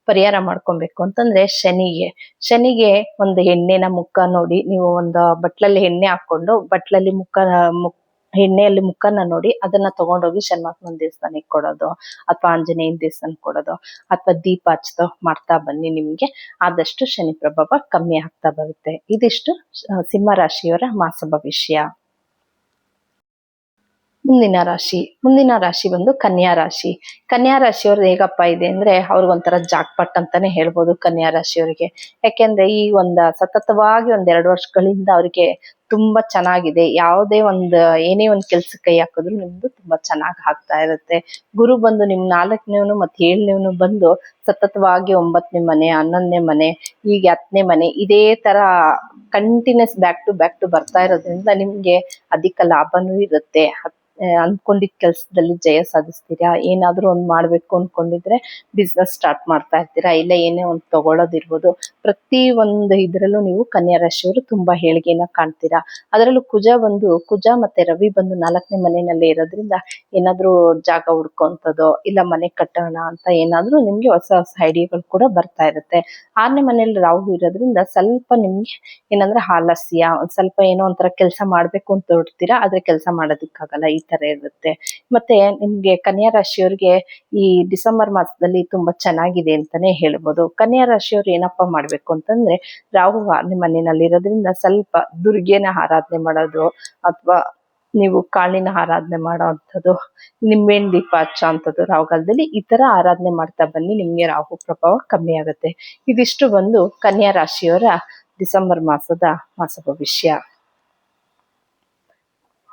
ಪರಿಹಾರ ಮಾಡ್ಕೊಬೇಕು ಅಂತಂದ್ರೆ ಶನಿಗೆ. ಶನಿಗೆ ಒಂದು ಎಣ್ಣೆನ ಮುಖ ನೋಡಿ, ನೀವು ಒಂದು ಬಟ್ಲಲ್ಲಿ ಎಣ್ಣೆ ಹಾಕೊಂಡು, ಬಟ್ಲಲ್ಲಿ ಮುಖ ಮುಖ ಎಣ್ಣೆಯಲ್ಲಿ ಮುಖನ ನೋಡಿ ಅದನ್ನ ತಗೊಂಡೋಗಿ ಶನ್ಮಾತ್ಮನ ದೇವಸ್ಥಾನಕ್ಕೆ ಕೊಡೋದು, ಅಥವಾ ಆಂಜನೇಯನ ದೇವಸ್ಥಾನಕ್ಕೆ ಕೊಡೋದು, ಅಥವಾ ದೀಪ ಹಚ್ತಾ ಮಾಡ್ತಾ ಬನ್ನಿ ನಿಮ್ಗೆ. ಆದಷ್ಟು ಶನಿ ಪ್ರಭಾವ ಕಮ್ಮಿ ಆಗ್ತಾ ಬರುತ್ತೆ. ಇದಿಷ್ಟು ಸಿಂಹ ರಾಶಿಯವರ ಮಾಸ ಭವಿಷ್ಯ. ಮುಂದಿನ ರಾಶಿ ಮುಂದಿನ ರಾಶಿ ಬಂದು ಕನ್ಯಾ ರಾಶಿ. ಕನ್ಯಾ ರಾಶಿಯವ್ರದ್ದು ಹೇಗಪ್ಪ ಇದೆ ಅಂದ್ರೆ ಅವ್ರಿಗೊಂಥರ ಜಾಕ್ಪಟ್ ಅಂತಾನೆ ಹೇಳ್ಬೋದು ಕನ್ಯಾ ರಾಶಿಯವರಿಗೆ. ಯಾಕೆಂದ್ರೆ ಈ ಒಂದ ಸತತವಾಗಿ ಒಂದ್ ಎರಡು ವರ್ಷಗಳಿಂದ ಅವ್ರಿಗೆ ತುಂಬಾ ಚೆನ್ನಾಗಿದೆ. ಯಾವುದೇ ಒಂದು, ಏನೇ ಒಂದ್ ಕೆಲ್ಸಕ್ಕೆ ಕೈ ಹಾಕಿದ್ರು ನಿಮ್ದು ತುಂಬಾ ಚೆನ್ನಾಗಿ ಆಗ್ತಾ ಇರುತ್ತೆ. ಗುರು ಬಂದು ನಿಮ್ ನಾಲ್ಕನೇವನು ಮತ್ತೆ ಏಳನೇವನು ಬಂದು ಸತತವಾಗಿ ಒಂಬತ್ತನೇ ಮನೆ, ಹನ್ನೊಂದನೇ ಮನೆ, ಹೀಗೆ ಹತ್ತನೇ ಮನೆ, ಇದೇ ತರ continuous back to back to ಬರ್ತಾ ಇರೋದ್ರಿಂದ ನಿಮ್ಗೆ ಅಧಿಕ ಲಾಭನೂ ಇರುತ್ತೆ. ಹತ್- ಕೆಲಸದಲ್ಲಿ ಜಯ ಸಾಧಿಸ್ತೀರಾ? ಏನಾದ್ರೂ ಒಂದ್ ಮಾಡ್ಬೇಕು ಅನ್ಕೊಂಡಿದ್ರೆ ಬಿಸ್ನೆಸ್ ಸ್ಟಾರ್ಟ್ ಮಾಡ್ತಾ ಇರ್ತೀರಾ? ಇಲ್ಲ ಏನೇ ಒಂದ್ ತಗೊಳ್ಳೋದಿರ್ಬೋದು ಪ್ರತಿ ಒಂದು ಇದ್ರಲ್ಲೂ ನೀವು ಕನ್ಯಾ ರಾಶಿಯವರು ತುಂಬಾ ಏಳಿಗೆನ ಕಾಣ್ತೀರಾ? ಅದರಲ್ಲೂ ಕುಜ ಬಂದು, ಕುಜ ಮತ್ತೆ ರವಿ ಬಂದು ನಾಲ್ಕನೇ ಮನೆಯಲ್ಲಿ ಇರೋದ್ರಿಂದ ಏನಾದ್ರೂ ಜಾಗ ಹುಡ್ಕೊಂತದೋ ಇಲ್ಲ ಮನೆ ಕಟ್ಟೋಣ ಅಂತ ಏನಾದ್ರೂ ನಿಮ್ಗೆ ಹೊಸ ಹೊಸ ಐಡಿಯಾಗಳು ಕೂಡ ಬರ್ತಾ ಇರುತ್ತೆ. ಆರನೇ ಮನೆಯಲ್ಲಿ ರಾಹು ಇರೋದ್ರಿಂದ ಸ್ವಲ್ಪ ನಿಮ್ಗೆ ಏನಂದ್ರೆ ಆಲಸ್ಯ, ಒಂದ್ ಸ್ವಲ್ಪ ಏನೋ ಒಂಥರ ಕೆಲಸ ಮಾಡ್ಬೇಕು ಅಂತ ಹೊರಡ್ತೀರಾ? ಆದ್ರೆ ಕೆಲಸ ಮಾಡೋದಕ್ಕಾಗಲ್ಲ. ಈ ತರ ಇರುತ್ತೆ. ಮತ್ತೆ ನಿಮ್ಗೆ ಕನ್ಯಾ ರಾಶಿಯವ್ರಿಗೆ ಈ ಡಿಸೆಂಬರ್ ಮಾಸದಲ್ಲಿ ತುಂಬಾ ಚೆನ್ನಾಗಿದೆ ಅಂತಾನೆ ಹೇಳ್ಬೋದು. ಕನ್ಯಾ ರಾಶಿಯವ್ರು ಏನಪ್ಪಾ ಮಾಡ್ಬೇಕು ಅಂತಂದ್ರೆ, ರಾಹು ನಿಮ್ಮ ಮನೆಯಲ್ಲಿ ಇರೋದ್ರಿಂದ ಸ್ವಲ್ಪ ದುರ್ಗೆನ ಆರಾಧನೆ ಮಾಡೋದು ಅಥವಾ ನೀವು ಕಾಳಿನ ಆರಾಧನೆ ಮಾಡೋ ಅಂಥದ್ದು, ನಿಂಬೆಹಣ್ಣು ದೀಪ ಹಚ್ಚ ಅಂಥದ್ದು ರಾಹುಕಾಲದಲ್ಲಿ ಈ ತರ ಆರಾಧನೆ ಮಾಡ್ತಾ ಬನ್ನಿ, ನಿಮ್ಗೆ ರಾಹು ಪ್ರಭಾವ ಕಮ್ಮಿ ಆಗುತ್ತೆ. ಇದಿಷ್ಟು ಬಂದು ಕನ್ಯಾ ರಾಶಿಯವರ ಡಿಸೆಂಬರ್ ಮಾಸದ ಮಾಸ ಭವಿಷ್ಯ.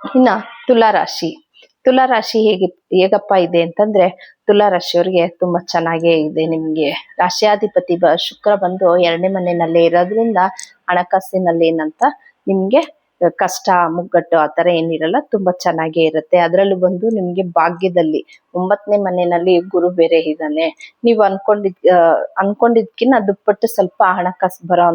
ಇನ್ನ ತುಲಾ ರಾಶಿ. ತುಲಾ ರಾಶಿ ಹೇಗೆ, ಹೇಗಪ್ಪ ಇದೆ ಅಂತಂದ್ರೆ ತುಲಾ ರಾಶಿಯವರಿಗೆ ತುಂಬಾ ಚೆನ್ನಾಗೇ ಇದೆ ನಿಮ್ಗೆ. ರಾಶಿಯಾಧಿಪತಿ ಬ, ಶುಕ್ರ ಬಂದು ಎರಡನೇ ಮನೆಯಲ್ಲೇ ಇರೋದ್ರಿಂದ ಹಣಕಾಸಿನಲ್ಲಿ ಏನಂತ ನಿಮ್ಗೆ ಕಷ್ಟ, ಮುಗ್ಗಟ್ಟು ಆ ತರ ಏನಿರಲ್ಲ, ತುಂಬಾ ಚೆನ್ನಾಗೇ ಇರುತ್ತೆ. ಅದರಲ್ಲೂ ಬಂದು ನಿಮ್ಗೆ ಭಾಗ್ಯದಲ್ಲಿ, ಒಂಬತ್ತನೇ ಮನೆಯಲ್ಲಿ ಗುರು ಬೇರೆ ಇದ್ದಾನೆ. ನೀವು ಅನ್ಕೊಂಡಿದ್ ಅನ್ಕೊಂಡಿದ್ಕಿನ್ನ ದುಪ್ಪಟ್ಟು ಸ್ವಲ್ಪ ಹಣಕಾಸು ಬರೋ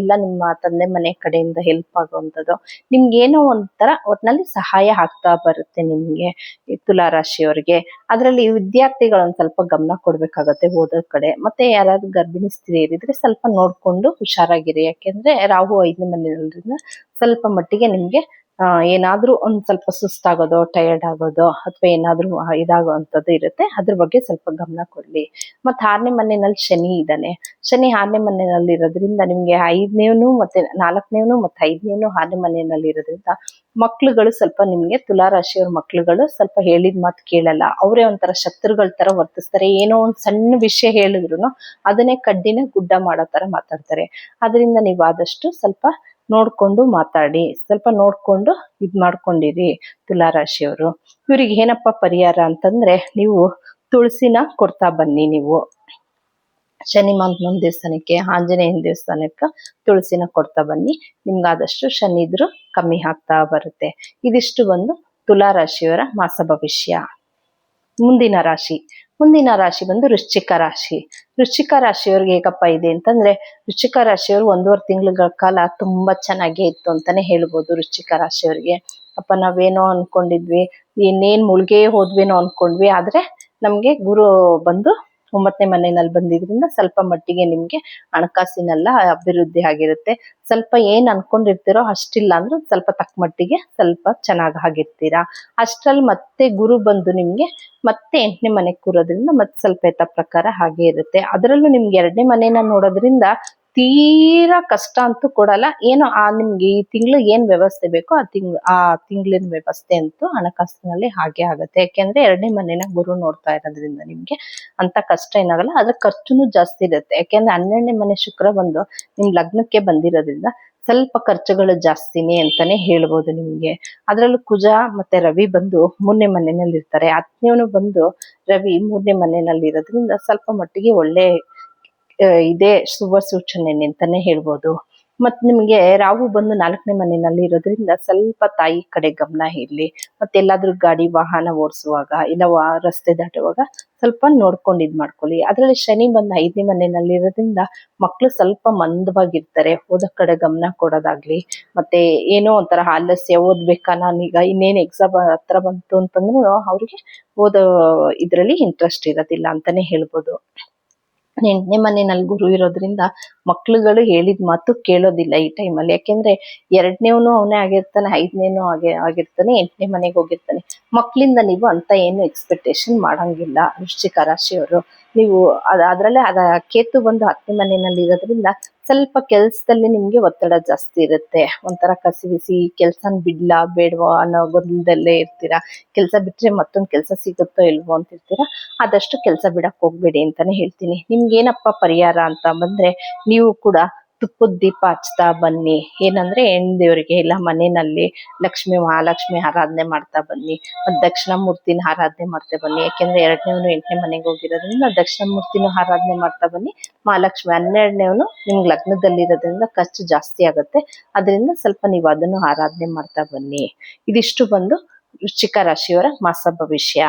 ಇಲ್ಲ ನಿಮ್ಮ ತಂದೆ ಮನೆ ಕಡೆಯಿಂದ ಹೆಲ್ಪ್ ಆಗುವಂಥದ್ದು, ನಿಮ್ಗೆ ಏನೋ ಒಂಥರ ಒಟ್ನಲ್ಲಿ ಸಹಾಯ ಆಗ್ತಾ ಬರುತ್ತೆ ನಿಮ್ಗೆ ತುಲಾರಾಶಿಯವ್ರಿಗೆ. ತುಲಾ ರಾಶಿಯವ್ರಿಗೆ ಅದರಲ್ಲಿ ವಿದ್ಯಾರ್ಥಿಗಳು ಒಂದ್ ಸ್ವಲ್ಪ ಗಮನ ಕೊಡ್ಬೇಕಾಗತ್ತೆ ಓದೋ ಕಡೆ. ಮತ್ತೆ ಯಾರಾದ್ರೂ ಗರ್ಭಿಣಿ ಸ್ತ್ರೀ ಇರಿದ್ರೆ ಸ್ವಲ್ಪ ನೋಡ್ಕೊಂಡು ಹುಷಾರಾಗಿರಿ. ಯಾಕೆಂದ್ರೆ ರಾಹು ಐದನೇ ಮನೆಯಲ್ಲಿರೋದ್ರಿಂದ ಸ್ವಲ್ಪ ಮಟ್ಟಿಗೆ ನಿಮ್ಗೆ ಏನಾದ್ರೂ ಒಂದ್ ಸ್ವಲ್ಪ ಸುಸ್ತಾಗೋದು ಟಯರ್ಡ್ ಆಗೋದು, ಅಥವಾ ಏನಾದ್ರೂ ಇದಾಗುವಂಥದ್ದು ಇರುತ್ತೆ. ಅದ್ರ ಬಗ್ಗೆ ಸ್ವಲ್ಪ ಗಮನ ಕೊಡ್ಲಿ. ಮತ್ತೆ ಆರನೇ ಮನೆಯಲ್ಲಿ ಶನಿ ಇದ್ದಾನೆ. ಶನಿ ಆರನೇ ಮನೆಯಲ್ಲಿ ಇರೋದ್ರಿಂದ ನಿಮ್ಗೆ ಐದನೇವನು ಮತ್ತೆ ನಾಲ್ಕನೇವನು ಮತ್ತೆ ಐದನೇವನು ಆರನೇ ಮನೆಯಲ್ಲಿ ಇರೋದ್ರಿಂದ ಮಕ್ಳುಗಳು ಸ್ವಲ್ಪ ನಿಮ್ಗೆ ತುಲಾ ರಾಶಿಯವ್ರ ಮಕ್ಳುಗಳು ಸ್ವಲ್ಪ ಹೇಳಿದ ಮಾತು ಕೇಳಲ್ಲ. ಅವರೇ ಒಂಥರ ಶತ್ರುಗಳ ತರ ವರ್ತಿಸ್ತಾರೆ. ಏನೋ ಒಂದ್ ಸಣ್ಣ ವಿಷಯ ಹೇಳಿದ್ರು ಅದನ್ನೇ ಕಡ್ಡಿನ ಗುಡ್ಡ ಮಾಡೋ ತರ ಮಾತಾಡ್ತಾರೆ. ಅದರಿಂದ ನೀವು ಆದಷ್ಟು ಸ್ವಲ್ಪ ನೋಡ್ಕೊಂಡು ಮಾತಾಡಿ. ಸ್ವಲ್ಪ ನೋಡ್ಕೊಂಡು ಇದ್ ಮಾಡ್ಕೊಂಡಿರಿ ತುಲಾ ರಾಶಿಯವರು ಇವ್ರಿಗೆ ಏನಪ್ಪ ಪರಿಹಾರ ಅಂತಂದ್ರೆ ನೀವು ತುಳಸಿನ ಕೊಡ್ತಾ ಬನ್ನಿ ನೀವು. ಶನಿ ಮಾಂತನ ದೇವಸ್ಥಾನಕ್ಕೆ, ಆಂಜನೇಯನ ದೇವಸ್ಥಾನಕ್ಕೆ ತುಳಸಿನ ಕೊಡ್ತಾ ಬನ್ನಿ. ನಿಮ್ಗಾದಷ್ಟು ಶನಿ ಇದ್ರು ಕಮ್ಮಿ ಆಗ್ತಾ ಬರುತ್ತೆ. ಇದಿಷ್ಟು ಬಂದು ತುಲಾ ರಾಶಿಯವರ ಮಾಸ ಭವಿಷ್ಯ. ಮುಂದಿನ ರಾಶಿ. ಮುಂದಿನ ರಾಶಿ ಬಂದು ವೃಶ್ಚಿಕ ರಾಶಿ. ವೃಶ್ಚಿಕ ರಾಶಿಯವ್ರಿಗೆ ಹೇಗಪ್ಪ ಇದೆ ಅಂತಂದ್ರೆ, ವೃಶ್ಚಿಕ ರಾಶಿಯವರು ಒಂದೂವರೆ ತಿಂಗಳ ಕಾಲ ತುಂಬಾ ಚೆನ್ನಾಗೇ ಇತ್ತು ಅಂತಾನೆ ಹೇಳ್ಬೋದು ವೃಶ್ಚಿಕ ರಾಶಿಯವ್ರಿಗೆ. ಅಪ್ಪ ನಾವೇನೋ ಅನ್ಕೊಂಡಿದ್ವಿ, ಇನ್ನೇನ್ ಮುಳುಗೇ ಹೋದ್ವೇನೋ ಅನ್ಕೊಂಡ್ವಿ, ಆದ್ರೆ ನಮ್ಗೆ ಗುರು ಬಂದು ಒಂಬತ್ತನೇ ಮನೆಯಲ್ಲಿ ಬಂದಿದ್ರಿಂದ ಸ್ವಲ್ಪ ಮಟ್ಟಿಗೆ ನಿಮ್ಗೆ ಹಣಕಾಸಿನೆಲ್ಲ ಅಭಿವೃದ್ಧಿ ಆಗಿರುತ್ತೆ. ಸ್ವಲ್ಪ ಏನ್ ಅನ್ಕೊಂಡಿರ್ತೀರೋ ಅಷ್ಟಿಲ್ಲ ಅಂದ್ರೆ ಸ್ವಲ್ಪ ತಕ್ಕ ಮಟ್ಟಿಗೆ ಸ್ವಲ್ಪ ಚೆನ್ನಾಗ್ ಆಗಿರ್ತೀರಾ. ಅಷ್ಟ್ರಲ್ಲಿ ಮತ್ತೆ ಗುರು ಬಂದು ನಿಮ್ಗೆ ಮತ್ತೆ ಎಂಟನೇ ಮನೆ ಕೂರೋದ್ರಿಂದ ಮತ್ತೆ ಸ್ವಲ್ಪ ಎತ್ತ ಪ್ರಕಾರ ಹಾಗೆ ಇರುತ್ತೆ. ಅದರಲ್ಲೂ ನಿಮ್ಗೆ ಎರಡನೇ ಮನೇನ ನೋಡೋದ್ರಿಂದ ತೀರಾ ಕಷ್ಟ ಅಂತೂ ಕೊಡಲ್ಲ. ಏನೋ ಆ ನಿಮ್ಗೆ ಈ ತಿಂಗಳು ಏನ್ ವ್ಯವಸ್ಥೆ ಬೇಕೋ ಆ ತಿಂಗ್ ಆ ತಿಂಗಳಿನ ವ್ಯವಸ್ಥೆ ಅಂತೂ ಹಣಕಾಸಿನಲ್ಲಿ ಹಾಗೆ ಆಗುತ್ತೆ. ಯಾಕೆಂದ್ರೆ ಎರಡನೇ ಮನೇನ ಗುರು ನೋಡ್ತಾ ಇರೋದ್ರಿಂದ ನಿಮ್ಗೆ ಅಂತ ಕಷ್ಟ ಏನಾಗಲ್ಲ. ಅದ್ರ ಖರ್ಚುನು ಜಾಸ್ತಿ ಇರುತ್ತೆ. ಯಾಕೆಂದ್ರೆ ಹನ್ನೆರಡನೇ ಮನೆ ಶುಕ್ರ ಬಂದು ನಿಮ್ ಲಗ್ನಕ್ಕೆ ಬಂದಿರೋದ್ರಿಂದ ಸ್ವಲ್ಪ ಖರ್ಚುಗಳು ಜಾಸ್ತಿನೇ ಅಂತಾನೆ ಹೇಳ್ಬೋದು ನಿಮ್ಗೆ. ಅದ್ರಲ್ಲೂ ಕುಜ ಮತ್ತೆ ರವಿ ಬಂದು ಮೂರನೇ ಮನೆಯಲ್ಲಿ ಇರ್ತಾರೆ ಹತ್ತನೇವನು ಬಂದು ರವಿ ಮೂರನೇ ಮನೆಯಲ್ಲಿ ಇರೋದ್ರಿಂದ ಸ್ವಲ್ಪ ಮಟ್ಟಿಗೆ ಒಳ್ಳೆ ಇದೇ ಶುಭ ಸೂಚನೆ ಅಂತಾನೆ ಹೇಳ್ಬೋದು. ಮತ್ ನಿಮ್ಗೆ ರಾಹು ಬಂದು ನಾಲ್ಕನೇ ಮನೆಯಲ್ಲಿ ಇರೋದ್ರಿಂದ ಸ್ವಲ್ಪ ತಾಯಿ ಕಡೆ ಗಮನ ಇರ್ಲಿ. ಮತ್ತೆ ಎಲ್ಲಾದ್ರೂ ಗಾಡಿ, ವಾಹನ ಓಡಿಸುವಾಗ ಇಲ್ಲ ವಾ- ರಸ್ತೆ ದಾಟುವಾಗ ಸ್ವಲ್ಪ ನೋಡ್ಕೊಂಡು ಇದ್ ಮಾಡ್ಕೊಳ್ಳಿ. ಅದ್ರಲ್ಲಿ ಶನಿ ಬಂದು ಐದನೇ ಮನೆಯಲ್ಲಿ ಇರೋದ್ರಿಂದ ಮಕ್ಳು ಸ್ವಲ್ಪ ಮಂದವಾಗಿರ್ತಾರೆ. ಓದೋ ಕಡೆ ಗಮನ ಕೊಡೋದಾಗ್ಲಿ, ಮತ್ತೆ ಏನೋ ಒಂಥರ ಆಲಸ್ಯ ಓದ್ಬೇಕಾ ನಾನೀಗ ಇನ್ನೇನು ಎಕ್ಸಾಮ್ ಹತ್ರ ಬಂತು ಅಂತಂದ್ರೆ ಅವ್ರಿಗೆ ಓದೋ ಇದ್ರಲ್ಲಿ ಇಂಟ್ರೆಸ್ಟ್ ಇರೋದಿಲ್ಲ ಅಂತಾನೆ ಹೇಳ್ಬೋದು. ಎಂಟನೇ ಮನೆಯಲ್ಲಿ ಗುರು ಇರೋದ್ರಿಂದ ಮಕ್ಳುಗಳು ಹೇಳಿದ ಮಾತು ಕೇಳೋದಿಲ್ಲ ಈ ಟೈಮಲ್ಲಿ. ಯಾಕೆಂದ್ರೆ ಎರಡನೇವನು ಅವನೇ ಆಗಿರ್ತಾನೆ, ಐದನೇನು ಹಾಗೆ ಆಗಿರ್ತಾನೆ, ಎಂಟನೇ ಮನೆಗೆ ಹೋಗಿರ್ತಾನೆ. ಮಕ್ಕಳಿಂದ ನೀವು ಅಂತ ಏನು ಎಕ್ಸ್ಪೆಕ್ಟೇಷನ್ ಮಾಡಂಗಿಲ್ಲ ವೃಶ್ಚಿಕ ರಾಶಿಯವರು. ನೀವು ಅದ್ ಅದ್ರಲ್ಲೇ ಅದ ಕೇತು ಬಂದು ಹತ್ತನೇ ಮನೆಯಲ್ಲಿ ಇರೋದ್ರಿಂದ ಸ್ವಲ್ಪ ಕೆಲಸದಲ್ಲಿ ನಿಮ್ಗೆ ಒತ್ತಡ ಜಾಸ್ತಿ ಇರುತ್ತೆ. ಒಂಥರ ಕಸಿವಿಸಿ ಕೆಲಸನ ಬಿಡ್ಲಾ ಬೇಡವಾ ಅನ್ನೋ ಗೊಂದಲದಲ್ಲೇ ಇರ್ತೀರಾ? ಕೆಲಸ ಬಿಟ್ರೆ ಮತ್ತೊಂದ್ ಕೆಲಸ ಸಿಗುತ್ತೋ ಇಲ್ವೋ ಅಂತ ಇರ್ತೀರಾ ಆದಷ್ಟು ಕೆಲಸ ಬಿಡಕ್ ಹೋಗ್ಬೇಡಿ ಅಂತಾನೆ ಹೇಳ್ತೀನಿ. ನಿಮ್ಗೆ ಏನಪ್ಪ ಪರಿಹಾರ ಅಂತ ಬಂದ್ರೆ ನೀವು ಕೂಡ ತುಪ್ಪದ ದೀಪ ಹಚ್ತಾ ಬನ್ನಿ. ಏನಂದ್ರೆ ಹೆಣ್ ದೇವರಿಗೆ ಇಲ್ಲ ಮನೆಯಲ್ಲಿ ಲಕ್ಷ್ಮಿ ಮಹಾಲಕ್ಷ್ಮಿ ಆರಾಧನೆ ಮಾಡ್ತಾ ಬನ್ನಿ. ಮತ್ತ್ ದಕ್ಷಿಣ ಮೂರ್ತಿನ ಆರಾಧನೆ ಮಾಡ್ತಾ ಬನ್ನಿ. ಯಾಕೆಂದ್ರೆ ಎರಡನೇವನು ಎಂಟನೇ ಮನೆಗೆ ಹೋಗಿರೋದ್ರಿಂದ ದಕ್ಷಿಣ ಮೂರ್ತಿನೂ ಆರಾಧನೆ ಮಾಡ್ತಾ ಬನ್ನಿ. ಮಹಾಲಕ್ಷ್ಮಿ ಹನ್ನೆರಡನೇವನು ನಿಮ್ಗೆ ಲಗ್ನದಲ್ಲಿ ಇರೋದ್ರಿಂದ ಖರ್ಚು ಜಾಸ್ತಿ ಆಗುತ್ತೆ. ಅದರಿಂದ ಸ್ವಲ್ಪ ನೀವು ಅದನ್ನು ಆರಾಧನೆ ಮಾಡ್ತಾ ಬನ್ನಿ. ಇದಿಷ್ಟು ಬಂದು ವೃಶ್ಚಿಕ ರಾಶಿಯವರ ಮಾಸ ಭವಿಷ್ಯ.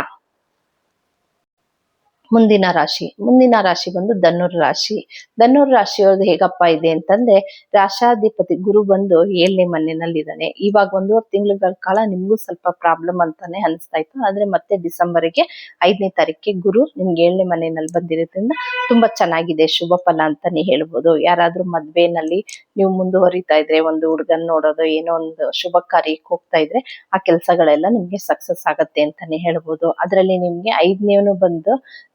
ಮುಂದಿನ ರಾಶಿ. ಮುಂದಿನ ರಾಶಿ ಬಂದು ಧನುರ್ ರಾಶಿ. ಧನುರ್ ರಾಶಿಯವ್ರದ್ದು ಹೇಗಪ್ಪ ಇದೆ ಅಂತಂದ್ರೆ, ರಾಶಾಧಿಪತಿ ಗುರು ಬಂದು ಏಳನೇ ಮನೆಯಲ್ಲಿದ್ದಾನೆ. ಇವಾಗ ಒಂದೂವರೆ ತಿಂಗಳ ಕಾಲ ನಿಮ್ಗೂ ಸ್ವಲ್ಪ ಪ್ರಾಬ್ಲಮ್ ಅಂತಾನೆ ಅನಿಸ್ತಾ ಇತ್ತು. ಆದ್ರೆ ಮತ್ತೆ ಡಿಸೆಂಬರ್ಗೆ ಐದನೇ ತಾರೀಕಿಗೆ ಗುರು ನಿಮ್ಗೆ ಏಳನೇ ಮನೆಯಲ್ಲಿ ಬಂದಿರೋದ್ರಿಂದ ತುಂಬಾ ಚೆನ್ನಾಗಿದೆ, ಶುಭ ಫಲ ಅಂತಾನೆ ಹೇಳ್ಬೋದು. ಯಾರಾದ್ರೂ ಮದ್ವೆನಲ್ಲಿ ನೀವು ಮುಂದುವರಿತಾ ಇದ್ರೆ, ಒಂದು ಹುಡುಗನ್ ನೋಡೋದು, ಏನೋ ಒಂದು ಶುಭ ಕಾರ್ಯಕ್ಕೆ ಹೋಗ್ತಾ ಇದ್ರೆ ಆ ಕೆಲಸಗಳೆಲ್ಲ ನಿಮ್ಗೆ ಸಕ್ಸಸ್ ಆಗತ್ತೆ ಅಂತಾನೆ ಹೇಳ್ಬೋದು. ಅದರಲ್ಲಿ ನಿಮ್ಗೆ ಐದನೇವನು ಬಂದು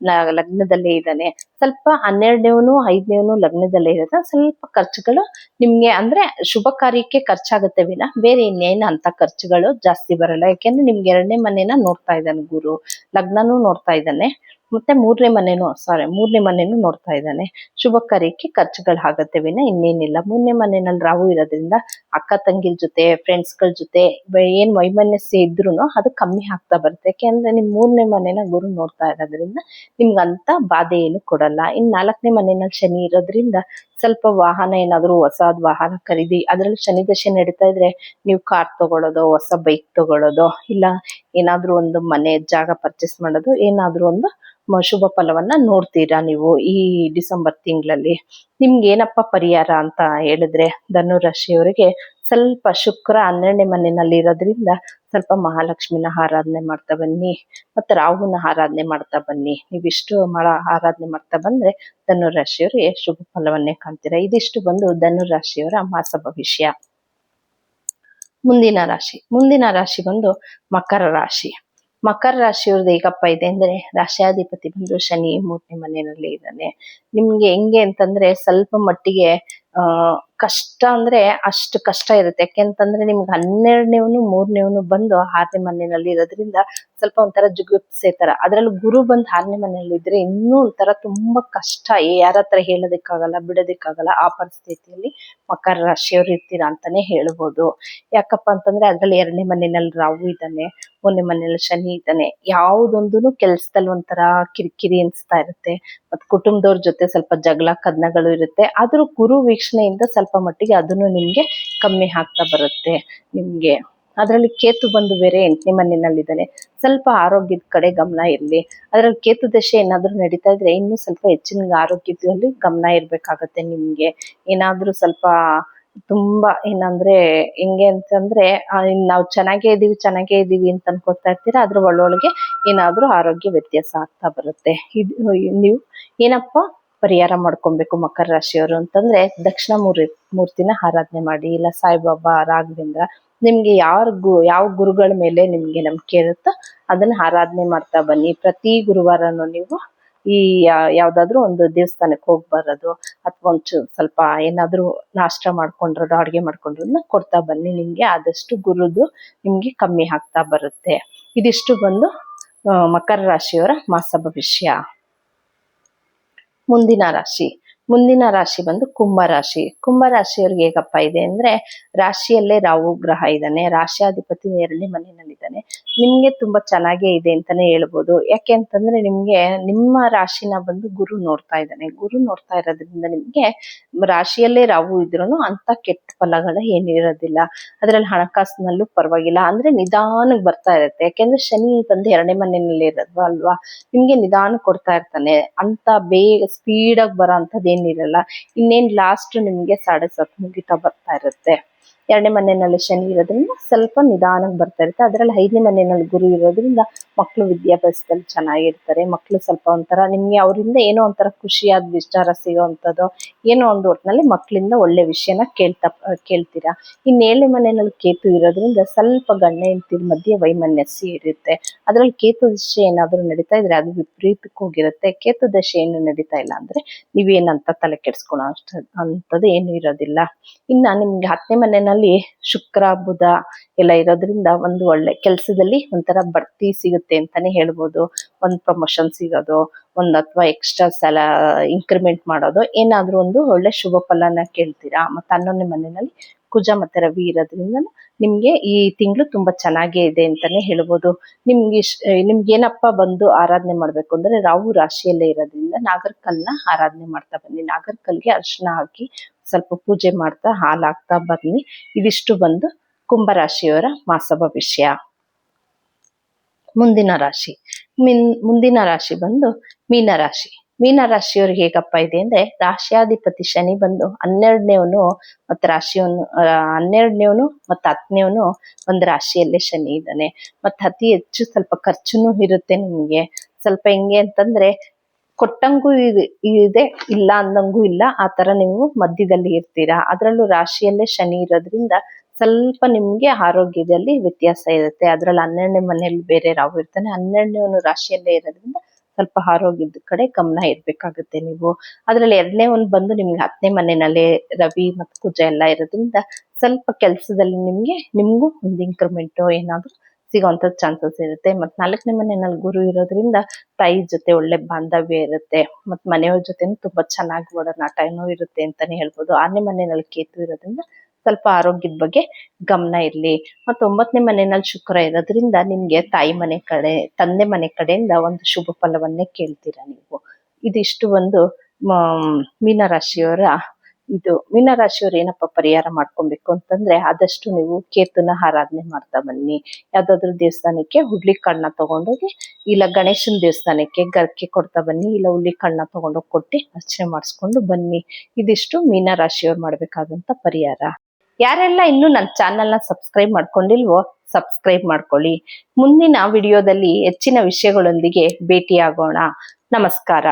ಲಗ್ನದಲ್ಲೇ ಇದ್ದಾನೆ. ಸ್ವಲ್ಪ ಹನ್ನೆರಡನೇವನು, ಐದನೇವನು ಲಗ್ನದಲ್ಲೇ ಇರುತ್ತೆ ಸ್ವಲ್ಪ ಖರ್ಚುಗಳು ನಿಮ್ಗೆ ಅಂದ್ರೆ ಶುಭ ಕಾರ್ಯಕ್ಕೆ ಖರ್ಚಾಗುತ್ತೆ ವಿನ. ಬೇರೆ ಇನ್ನೇನು ಅಂತ ಖರ್ಚುಗಳು ಜಾಸ್ತಿ ಬರಲ್ಲ. ಯಾಕೆಂದ್ರೆ ನಿಮ್ಗೆ ಎರಡನೇ ಮನೇನ ನೋಡ್ತಾ ಇದ್ದಾನೆ ಗುರು. ಲಗ್ನನು ನೋಡ್ತಾ ಇದ್ದಾನೆ. ಮತ್ತೆ ಮೂರನೇ ಮನೆನೂ ಸಾರಿ ಮೂರನೇ ಮನೆನೂ ನೋಡ್ತಾ ಇದ್ದಾನೆ. ಶುಭ ಕಾರ್ಯಕ್ಕೆ ಖರ್ಚುಗಳು ಆಗತ್ತೆ ವಿನ ಇನ್ನೇನಿಲ್ಲ. ಮೂರನೇ ಮನೆಯಲ್ಲಿ ರಾವು ಇರೋದ್ರಿಂದ ಅಕ್ಕ ತಂಗಿರ ಜೊತೆ ಫ್ರೆಂಡ್ಸ್ಗಳ ಜೊತೆ ಏನ್ ವೈಮನಸ್ಯ ಇದ್ರು ಅದು ಕಮ್ಮಿ ಆಗ್ತಾ ಬರುತ್ತೆ. ಯಾಕೆಂದ್ರೆ ನಿಮ್ ಮೂರನೇ ಮನೆನ ಗುರು ನೋಡ್ತಾ ಇರೋದ್ರಿಂದ ನಿಮ್ಗಂತ ಬಾಧೆ ಏನು ಕೊಡಲ್ಲ. ಇನ್ ನಾಲ್ಕನೇ ಮನೆಯಲ್ಲಿ ಶನಿ ಇರೋದ್ರಿಂದ ಸ್ವಲ್ಪ ವಾಹನ ಏನಾದ್ರು ಹೊಸಾದ್ ವಾಹನ ಖರೀದಿ, ಅದ್ರಲ್ಲಿ ಶನಿ ದಶೆ ನಡೀತಾ ಇದ್ರೆ ನೀವು ಕಾರ್ ತಗೊಳ್ಳೋದು ಹೊಸ ಬೈಕ್ ತಗೊಳ್ಳೋದು ಇಲ್ಲ ಏನಾದ್ರೂ ಒಂದು ಮನೆ ಜಾಗ ಪರ್ಚೇಸ್ ಮಾಡೋದು, ಏನಾದ್ರೂ ಒಂದು ಶುಭ ಫಲವನ್ನ ನೋಡ್ತೀರಾ ನೀವು ಈ ಡಿಸೆಂಬರ್ ತಿಂಗಳಲ್ಲಿ? ನಿಮ್ಗೆ ಏನಪ್ಪ ಪರಿಹಾರ ಅಂತ ಹೇಳಿದ್ರೆ ಧನು ರಾಶಿಯವರಿಗೆ ಸ್ವಲ್ಪ ಶುಕ್ರ ಹನ್ನೆರಡನೇ ಮನೆಯಲ್ಲಿ ಇರೋದ್ರಿಂದ ಸ್ವಲ್ಪ ಮಹಾಲಕ್ಷ್ಮಿನ ಆರಾಧನೆ ಮಾಡ್ತಾ ಬನ್ನಿ, ಮತ್ತೆ ರಾಹುನ ಆರಾಧನೆ ಮಾಡ್ತಾ ಬನ್ನಿ. ನೀವಿಷ್ಟು ಮಳ ಆರಾಧನೆ ಮಾಡ್ತಾ ಬಂದ್ರೆ ಧನು ರಾಶಿಯವರಿಗೆ ಶುಭ ಫಲವನ್ನೇ ಕಾಣ್ತೀರಾ. ಇದಿಷ್ಟು ಬಂದು ಧನು ರಾಶಿಯವರ ಮಾಸ ಭವಿಷ್ಯ. ಮುಂದಿನ ರಾಶಿ ಮುಂದಿನ ರಾಶಿ ಬಂದು ಮಕರ ರಾಶಿ. ಮಕರ ರಾಶಿಯವ್ರದ್ದು ಹೇಗಪ್ಪ ಇದೆ ಅಂದ್ರೆ ರಾಶಿಯಾಧಿಪತಿ ಬಂದು ಶನಿ ಮೂರನೇ ಮನೆಯಲ್ಲಿ ಇದ್ದಾನೆ. ನಿಮ್ಗೆ ಹೆಂಗೆ ಅಂತಂದ್ರೆ ಸ್ವಲ್ಪ ಮಟ್ಟಿಗೆ ಕಷ್ಟ ಅಂದ್ರೆ ಅಷ್ಟು ಕಷ್ಟ ಇರುತ್ತೆ. ಯಾಕೆಂತಂದ್ರೆ ನಿಮ್ಗೆ ಹನ್ನೆರಡನೇವನು ಮೂರನೇವನು ಬಂದು ಆರನೇ ಮನೆಯಲ್ಲಿ ಇರೋದ್ರಿಂದ ಸ್ವಲ್ಪ ಒಂಥರ ಜುಗುಪ್ಸೆ ತರ. ಅದ್ರಲ್ಲಿ ಗುರು ಬಂದು ಆರನೇ ಮನೆಯಲ್ಲಿ ಇದ್ರೆ ಇನ್ನೂ ಒಂಥರ ತುಂಬಾ ಕಷ್ಟ. ಯಾರ ಹತ್ರ ಹೇಳೋದಕ್ಕಾಗಲ್ಲ, ಬಿಡೋದಕ್ಕಾಗಲ್ಲ ಆ ಪರಿಸ್ಥಿತಿಯಲ್ಲಿ ಮಕರ ರಾಶಿಯವ್ರು ಇರ್ತೀರಾ ಅಂತಾನೆ ಹೇಳ್ಬೋದು. ಯಾಕಪ್ಪ ಅಂತಂದ್ರೆ ಅದ್ರಲ್ಲಿ ಎರಡನೇ ಮನೆಯಲ್ಲಿ ರಾಹು ಇದ್ದಾನೆ. ಒಂದನೇ ಮನೇಲಿ ಶನಿ ಇದ್ದಾನೆ ಯಾವುದೊಂದು ಕೆಲ್ಸದಲ್ಲಿ ಒಂಥರ ಕಿರಿಕಿರಿ ಅನ್ಸ್ತಾ ಇರುತ್ತೆ. ಮತ್ ಕುಟುಂಬದವ್ರ ಜೊತೆ ಸ್ವಲ್ಪ ಜಗಳ ಕದನಗಳು ಇರುತ್ತೆ. ಆದ್ರೂ ಗುರು ವೀಕ್ಷಣೆಯಿಂದ ಸ್ವಲ್ಪ ಮಟ್ಟಿಗೆ ಅದನ್ನು ನಿಮ್ಗೆ ಕಮ್ಮಿ ಆಗ್ತಾ ಬರುತ್ತೆ ನಿಮ್ಗೆ. ಅದರಲ್ಲಿ ಕೇತು ಬಂದು ಬೇರೆ ಎಂಟನೇ ಮನೆಯಲ್ಲಿದ್ದಾನೆ. ಸ್ವಲ್ಪ ಆರೋಗ್ಯದ ಕಡೆ ಗಮನ ಇರಲಿ. ಅದ್ರಲ್ಲಿ ಕೇತು ದಶೆ ಏನಾದರೂ ನಡೀತಾ ಇದ್ರೆ ಇನ್ನೂ ಸ್ವಲ್ಪ ಹೆಚ್ಚಿನ ಆರೋಗ್ಯದಲ್ಲಿ ಗಮನ ಇರ್ಬೇಕಾಗತ್ತೆ ನಿಮಗೆ. ಏನಾದರೂ ಸ್ವಲ್ಪ ತುಂಬಾ ಏನಂದ್ರೆ, ಹೆಂಗೆ ಅಂತಂದ್ರೆ ನಾವು ಚೆನ್ನಾಗೇ ಇದೀವಿ ಚೆನ್ನಾಗೇ ಇದೀವಿ ಅಂತ ಅನ್ಕೋತಾ ಇರ್ತೀರಾ, ಅದ್ರ ಒಳೊಳಗೆ ಏನಾದ್ರೂ ಆರೋಗ್ಯ ವ್ಯತ್ಯಾಸ ಆಗ್ತಾ ಬರುತ್ತೆ. ಇದು, ನೀವು ಏನಪ್ಪಾ ಪರಿಹಾರ ಮಾಡ್ಕೊಬೇಕು ಮಕರ ರಾಶಿಯವರು ಅಂತಂದ್ರೆ, ದಕ್ಷಿಣ ಮೂರ್, ಮೂರ್ತಿನ ಆರಾಧನೆ ಮಾಡಿ, ಇಲ್ಲ ಸಾಯಿಬಾಬಾ, ರಾಘವೇಂದ್ರ, ನಿಮ್ಗೆ ಯಾರ ಗು, ಯಾವ ಗುರುಗಳ ಮೇಲೆ ನಿಮ್ಗೆ ನಂಬಿಕೆ ಇರುತ್ತೋ ಅದನ್ನ ಆರಾಧನೆ ಮಾಡ್ತಾ ಬನ್ನಿ. ಪ್ರತಿ ಗುರುವಾರನು ನೀವು ಈ ಯಾವ್ದಾದ್ರು ಒಂದು ದೇವಸ್ಥಾನಕ್ಕೆ ಹೋಗಿ ಬರೋದು ಅಥವಾ ಒಂಚೂರು ಸ್ವಲ್ಪ ಏನಾದ್ರೂ ನಾಷ್ಟ ಮಾಡ್ಕೊಂಡಿರೋದು, ಅಡುಗೆ ಮಾಡ್ಕೊಂಡಿರೋದನ್ನ ಕೊಡ್ತಾ ಬನ್ನಿ. ನಿಮ್ಗೆ ಆದಷ್ಟು ಗುರುದು ನಿಮ್ಗೆ ಕಮ್ಮಿ ಆಗ್ತಾ ಬರುತ್ತೆ. ಇದಿಷ್ಟು ಬಂದು ಮಕರ ರಾಶಿಯವರ ಮಾಸ ಭವಿಷ್ಯ. ಮುಂದಿನ ರಾಶಿ. ಮುಂದಿನ ರಾಶಿ ಬಂದು ಕುಂಭ ರಾಶಿ. ಕುಂಭ ರಾಶಿಯವ್ರಿಗೆ ಹೇಗಪ್ಪ ಇದೆ ಅಂದ್ರೆ ರಾಶಿಯಲ್ಲೇ ರಾಹು ಗ್ರಹ ಇದ್ದಾನೆ. ರಾಶಿಯಾಧಿಪತಿ ಎರಡನೇ ಮನೆಯಲ್ಲಿದ್ದಾನೆ. ನಿಮ್ಗೆ ತುಂಬಾ ಚೆನ್ನಾಗೇ ಇದೆ ಅಂತಾನೆ ಹೇಳ್ಬೋದು. ಯಾಕೆ ಅಂತಂದ್ರೆ ನಿಮ್ಗೆ ನಿಮ್ಮ ರಾಶಿನ ಬಂದು ಗುರು ನೋಡ್ತಾ ಇದ್ದಾನೆ. ಗುರು ನೋಡ್ತಾ ಇರೋದ್ರಿಂದ ನಿಮ್ಗೆ ರಾಶಿಯಲ್ಲೇ ರಾಹು ಇದ್ರು ಅಂತ ಕೆಟ್ಟ ಫಲಗಳು ಏನು ಇರೋದಿಲ್ಲ ಅದ್ರಲ್ಲಿ ಹಣಕಾಸಿನಲ್ಲೂ ಪರವಾಗಿಲ್ಲ. ಅಂದ್ರೆ ನಿಧಾನಕ್ಕೆ ಬರ್ತಾ ಇರುತ್ತೆ. ಯಾಕೆಂದ್ರೆ ಶನಿ ಬಂದು ಎರಡನೇ ಮನೆಯಲ್ಲಿ ಇರೋದು ಅಲ್ವಾ? ನಿಮ್ಗೆ ನಿಧಾನ ಕೊಡ್ತಾ ಇರ್ತಾನೆ. ಅಂತ ಬೇಗ ಸ್ಪೀಡ್ ಆಗಿ ಬರೋ ಅಂತದ್ ಏನಿರಲ್ಲ ಇನ್ನೇನ್ ಲಾಸ್ಟ್ ನಿಮ್ಗೆ ಸಾಡೆ ಸತ್ ಮುಗಿತಾ ಬರ್ತಾ ಇರುತ್ತೆ. ಎರಡನೇ ಮನೆಯಲ್ಲಿ ಶನಿ ಇರೋದ್ರಿಂದ ಸ್ವಲ್ಪ ನಿಧಾನಕ್ಕೆ ಬರ್ತಾ ಇರುತ್ತೆ. ಅದರಲ್ಲಿ ಐದನೇ ಮನೆಯಲ್ಲಿ ಗುರು ಇರೋದ್ರಿಂದ ಮಕ್ಕಳು ವಿದ್ಯಾಭ್ಯಾಸದಲ್ಲಿ ಚೆನ್ನಾಗಿರ್ತಾರೆ. ಮಕ್ಕಳು ಸ್ವಲ್ಪ ಒಂಥರ ನಿಮ್ಗೆ ಅವರಿಂದ ಏನೋ ಒಂಥರ ಖುಷಿಯಾದ ವಿಚಾರ ಸಿಗೋವಂಥದ್ದು ಏನೋ ಒಂದು ಒಟ್ಟಿನಲ್ಲಿ ಮಕ್ಕಳಿಂದ ಒಳ್ಳೆ ವಿಷಯನ ಕೇಳ್ತಾ, ಕೇಳ್ತೀರಾ. ಇನ್ನು ಏಳನೇ ಮನೆಯಲ್ಲಿ ಕೇತು ಇರೋದ್ರಿಂದ ಸ್ವಲ್ಪ ಗಂಡ ಹೆಂಡತಿ ಮಧ್ಯೆ ವೈಮನ್ಯಸ್ಸಿ ಇರುತ್ತೆ. ಅದರಲ್ಲಿ ಕೇತು ದಶೆ ಏನಾದರೂ ನಡೀತಾ ಇದ್ರೆ ಅದು ವಿಪರೀತಕ್ಕೆ ಹೋಗಿರುತ್ತೆ. ಕೇತು ದಶೆ ಏನು ನಡೀತಾ ಇಲ್ಲ ಅಂದ್ರೆ ನೀವೇನಂತ ತಲೆ ಕೆಡ್ಸ್ಕೊಳೋ ಅಷ್ಟ, ಅಂಥದ್ದು ಏನು ಇರೋದಿಲ್ಲ. ಇನ್ನು ನಿಮ್ಗೆ ಹತ್ತನೇ ಮನೆಯಲ್ಲಿ ಶುಕ್ರ, ಬುಧ ಎಲ್ಲ ಇರೋದ್ರಿಂದ ಒಂದು ಒಳ್ಳೆ ಕೆಲಸದಲ್ಲಿ ಒಂಥರ ಬಡ್ತಿ ಸಿಗುತ್ತೆ ಅಂತಾನೆ ಹೇಳ್ಬೋದು. ಒಂದ್ ಪ್ರಮೋಷನ್ ಸಿಗೋದು, ಒಂದ್ ಅಥವಾ ಎಕ್ಸ್ಟ್ರಾ ಸಲ ಇನ್ಕ್ರಿಮೆಂಟ್ ಮಾಡೋದು, ಏನಾದ್ರೂ ಒಂದು ಒಳ್ಳೆ ಶುಭ ಫಲನ ಕೇಳ್ತೀರಾ? ಮತ್ತೆ ಹನ್ನೊಂದನೇ ಮನೆಯಲ್ಲಿ ಕುಜ ಮತ್ತೆ ರವಿ ಇರೋದ್ರಿಂದ ನಿಮ್ಗೆ ಈ ತಿಂಗಳು ತುಂಬಾ ಚೆನ್ನಾಗೇ ಇದೆ ಅಂತಾನೆ ಹೇಳ್ಬೋದು. ನಿಮ್ಗೆ ನಿಮ್ಗೆ ಏನಪ್ಪ ಬಂದು ಆರಾಧನೆ ಮಾಡ್ಬೇಕು ಅಂದ್ರೆ ರಾಹು ರಾಶಿಯಲ್ಲೇ ಇರೋದ್ರಿಂದ ನಾಗರ್ಕಲ್ನ ಆರಾಧನೆ ಮಾಡ್ತಾ ಬನ್ನಿ. ನಾಗರ್ಕಲ್ಗೆ ಅರ್ಶನ ಹಾಕಿ ಸ್ವಲ್ಪ ಪೂಜೆ ಮಾಡ್ತಾ ಹಾಲು ಹಾಕ್ತಾ ಬನ್ನಿ ಇದಿಷ್ಟು ಬಂದು ಕುಂಭರಾಶಿಯವರ ಮಾಸ ಭವಿಷ್ಯ ಮುಂದಿನ ರಾಶಿ. ಮಿನ್, ಮುಂದಿನ ರಾಶಿ ಬಂದು ಮೀನರಾಶಿ ಮೀನರಾಶಿಯವ್ರಿಗೆ ಹೇಗಪ್ಪ ಇದೆ ಅಂದ್ರೆ ರಾಶಿಯಾಧಿಪತಿ ಶನಿ ಬಂದು ಹನ್ನೆರಡನೇವನು ಮತ್ತೆ ರಾಶಿಯವನು ಹನ್ನೆರಡನೇವನು ಮತ್ತೆ ಹತ್ತನೇವನು ಒಂದು ರಾಶಿಯಲ್ಲೇ ಶನಿ ಇದ್ದಾನೆ. ಮತ್ತೆ ಅತಿ ಹೆಚ್ಚು ಸ್ವಲ್ಪ ಖರ್ಚುನು ಇರುತ್ತೆ ನಿಮ್ಗೆ. ಸ್ವಲ್ಪ ಹೆಂಗೆ ಅಂತಂದ್ರೆ ಕೊಟ್ಟಂಗೂ ಇದೆ ಇಲ್ಲ ಅಂದಂಗೂ ಇಲ್ಲ. ಆ ತರ ನೀವು ಮಧ್ಯದಲ್ಲಿ ಇರ್ತೀರಾ. ಅದರಲ್ಲೂ ರಾಶಿಯಲ್ಲೇ ಶನಿ ಇರೋದ್ರಿಂದ ಸ್ವಲ್ಪ ನಿಮ್ಗೆ ಆರೋಗ್ಯದಲ್ಲಿ ವ್ಯತ್ಯಾಸ ಇರುತ್ತೆ. ಅದ್ರಲ್ಲಿ ಹನ್ನೆರಡನೇ ಮನೆಯಲ್ಲಿ ಬೇರೆ ರಾಹು ಇರ್ತಾನೆ ಹನ್ನೆರಡನೇ ರಾಶಿಯಲ್ಲೇ ಇರೋದ್ರಿಂದ ಸ್ವಲ್ಪ ಆರೋಗ್ಯದ ಕಡೆ ಗಮನ ಇರ್ಬೇಕಾಗುತ್ತೆ ನೀವು. ಅದ್ರಲ್ಲಿ ಎರಡನೇ ಒಂದು ಬಂದು ನಿಮ್ಗೆ ಹತ್ತನೇ ಮನೆಯಲ್ಲಿ ರವಿ ಮತ್ತು ಕುಜ ಎಲ್ಲ ಇರೋದ್ರಿಂದ ಸ್ವಲ್ಪ ಕೆಲಸದಲ್ಲಿ ನಿಮ್ಗೆ, ನಿಮಗೂ ಒಂದು ಇಂಕ್ರಿಮೆಂಟು ಏನಾದ್ರು ಸಿಗೋಂಥದ್ದು ಚಾನ್ಸಸ್ ಇರುತ್ತೆ. ಮತ್ ನಾಲ್ಕನೇ ಮನೆಯಲ್ಲಿ ಗುರು ಇರೋದ್ರಿಂದ ತಾಯಿ ಜೊತೆ ಒಳ್ಳೆ ಬಾಂಧವ್ಯ ಇರುತ್ತೆ. ಮತ್ ಮನೆಯವ್ರ ಜೊತೆ ತುಂಬಾ ಚೆನ್ನಾಗಿ ಒಡನಾಟ ಏನೋ ಇರುತ್ತೆ ಅಂತಾನೆ ಹೇಳ್ಬೋದು. ಆರನೇ ಮನೆಯಲ್ಲಿ ಕೇತು ಇರೋದ್ರಿಂದ ಸ್ವಲ್ಪ ಆರೋಗ್ಯದ ಬಗ್ಗೆ ಗಮನ ಇರ್ಲಿ. ಮತ್ತೆ ಒಂಬತ್ತನೇ ಮನೆಯಲ್ಲಿ ಶುಕ್ರ ಇರೋದ್ರಿಂದ ನಿಮ್ಗೆ ತಾಯಿ ಮನೆ ಕಡೆ, ತಂದೆ ಮನೆ ಕಡೆಯಿಂದ ಒಂದು ಶುಭ ಫಲವನ್ನೇ ಕೇಳ್ತೀರಾ ನೀವು. ಇದಿಷ್ಟು ಒಂದು ಮೀನರಾಶಿಯವರ ಇದು ಮೀನರಾಶಿಯವ್ರು ಏನಪ್ಪ ಪರಿಹಾರ ಮಾಡ್ಕೊಬೇಕು ಅಂತಂದ್ರೆ ಆದಷ್ಟು ನೀವು ಕೇತುನ ಆರಾಧನೆ ಮಾಡ್ತಾ ಬನ್ನಿ. ಯಾವ್ದಾದ್ರು ದೇವಸ್ಥಾನಕ್ಕೆ ಹುಡ್ಲಿ ಕಣ್ಣ ತಗೊಂಡೋಗಿ, ಇಲ್ಲ ಗಣೇಶನ ದೇವಸ್ಥಾನಕ್ಕೆ ಗರ್ಕೆ ಕೊಡ್ತಾ ಬನ್ನಿ, ಇಲ್ಲ ಹುಲಿ ಕಣ್ಣ ತಗೊಂಡೋಗಿ ಕೊಟ್ಟು ಅರ್ಚನೆ ಮಾಡಿಸ್ಕೊಂಡು ಬನ್ನಿ. ಇದಿಷ್ಟು ಮೀನರಾಶಿಯವ್ರು ಮಾಡ್ಬೇಕಾದಂತ ಪರಿಹಾರ. ಯಾರೆಲ್ಲ ಇನ್ನು ನನ್ನ ಚಾನೆಲ್ನ ಸಬ್ಸ್ಕ್ರೈಬ್ ಮಾಡ್ಕೊಂಡಿಲ್ವೋ, ಸಬ್ಸ್ಕ್ರೈಬ್ ಮಾಡ್ಕೊಳ್ಳಿ. ಮುಂದಿನ ವಿಡಿಯೋದಲ್ಲಿ ಹೆಚ್ಚಿನ ವಿಷಯಗಳೊಂದಿಗೆ ಭೇಟಿಯಾಗೋಣ. ನಮಸ್ಕಾರ.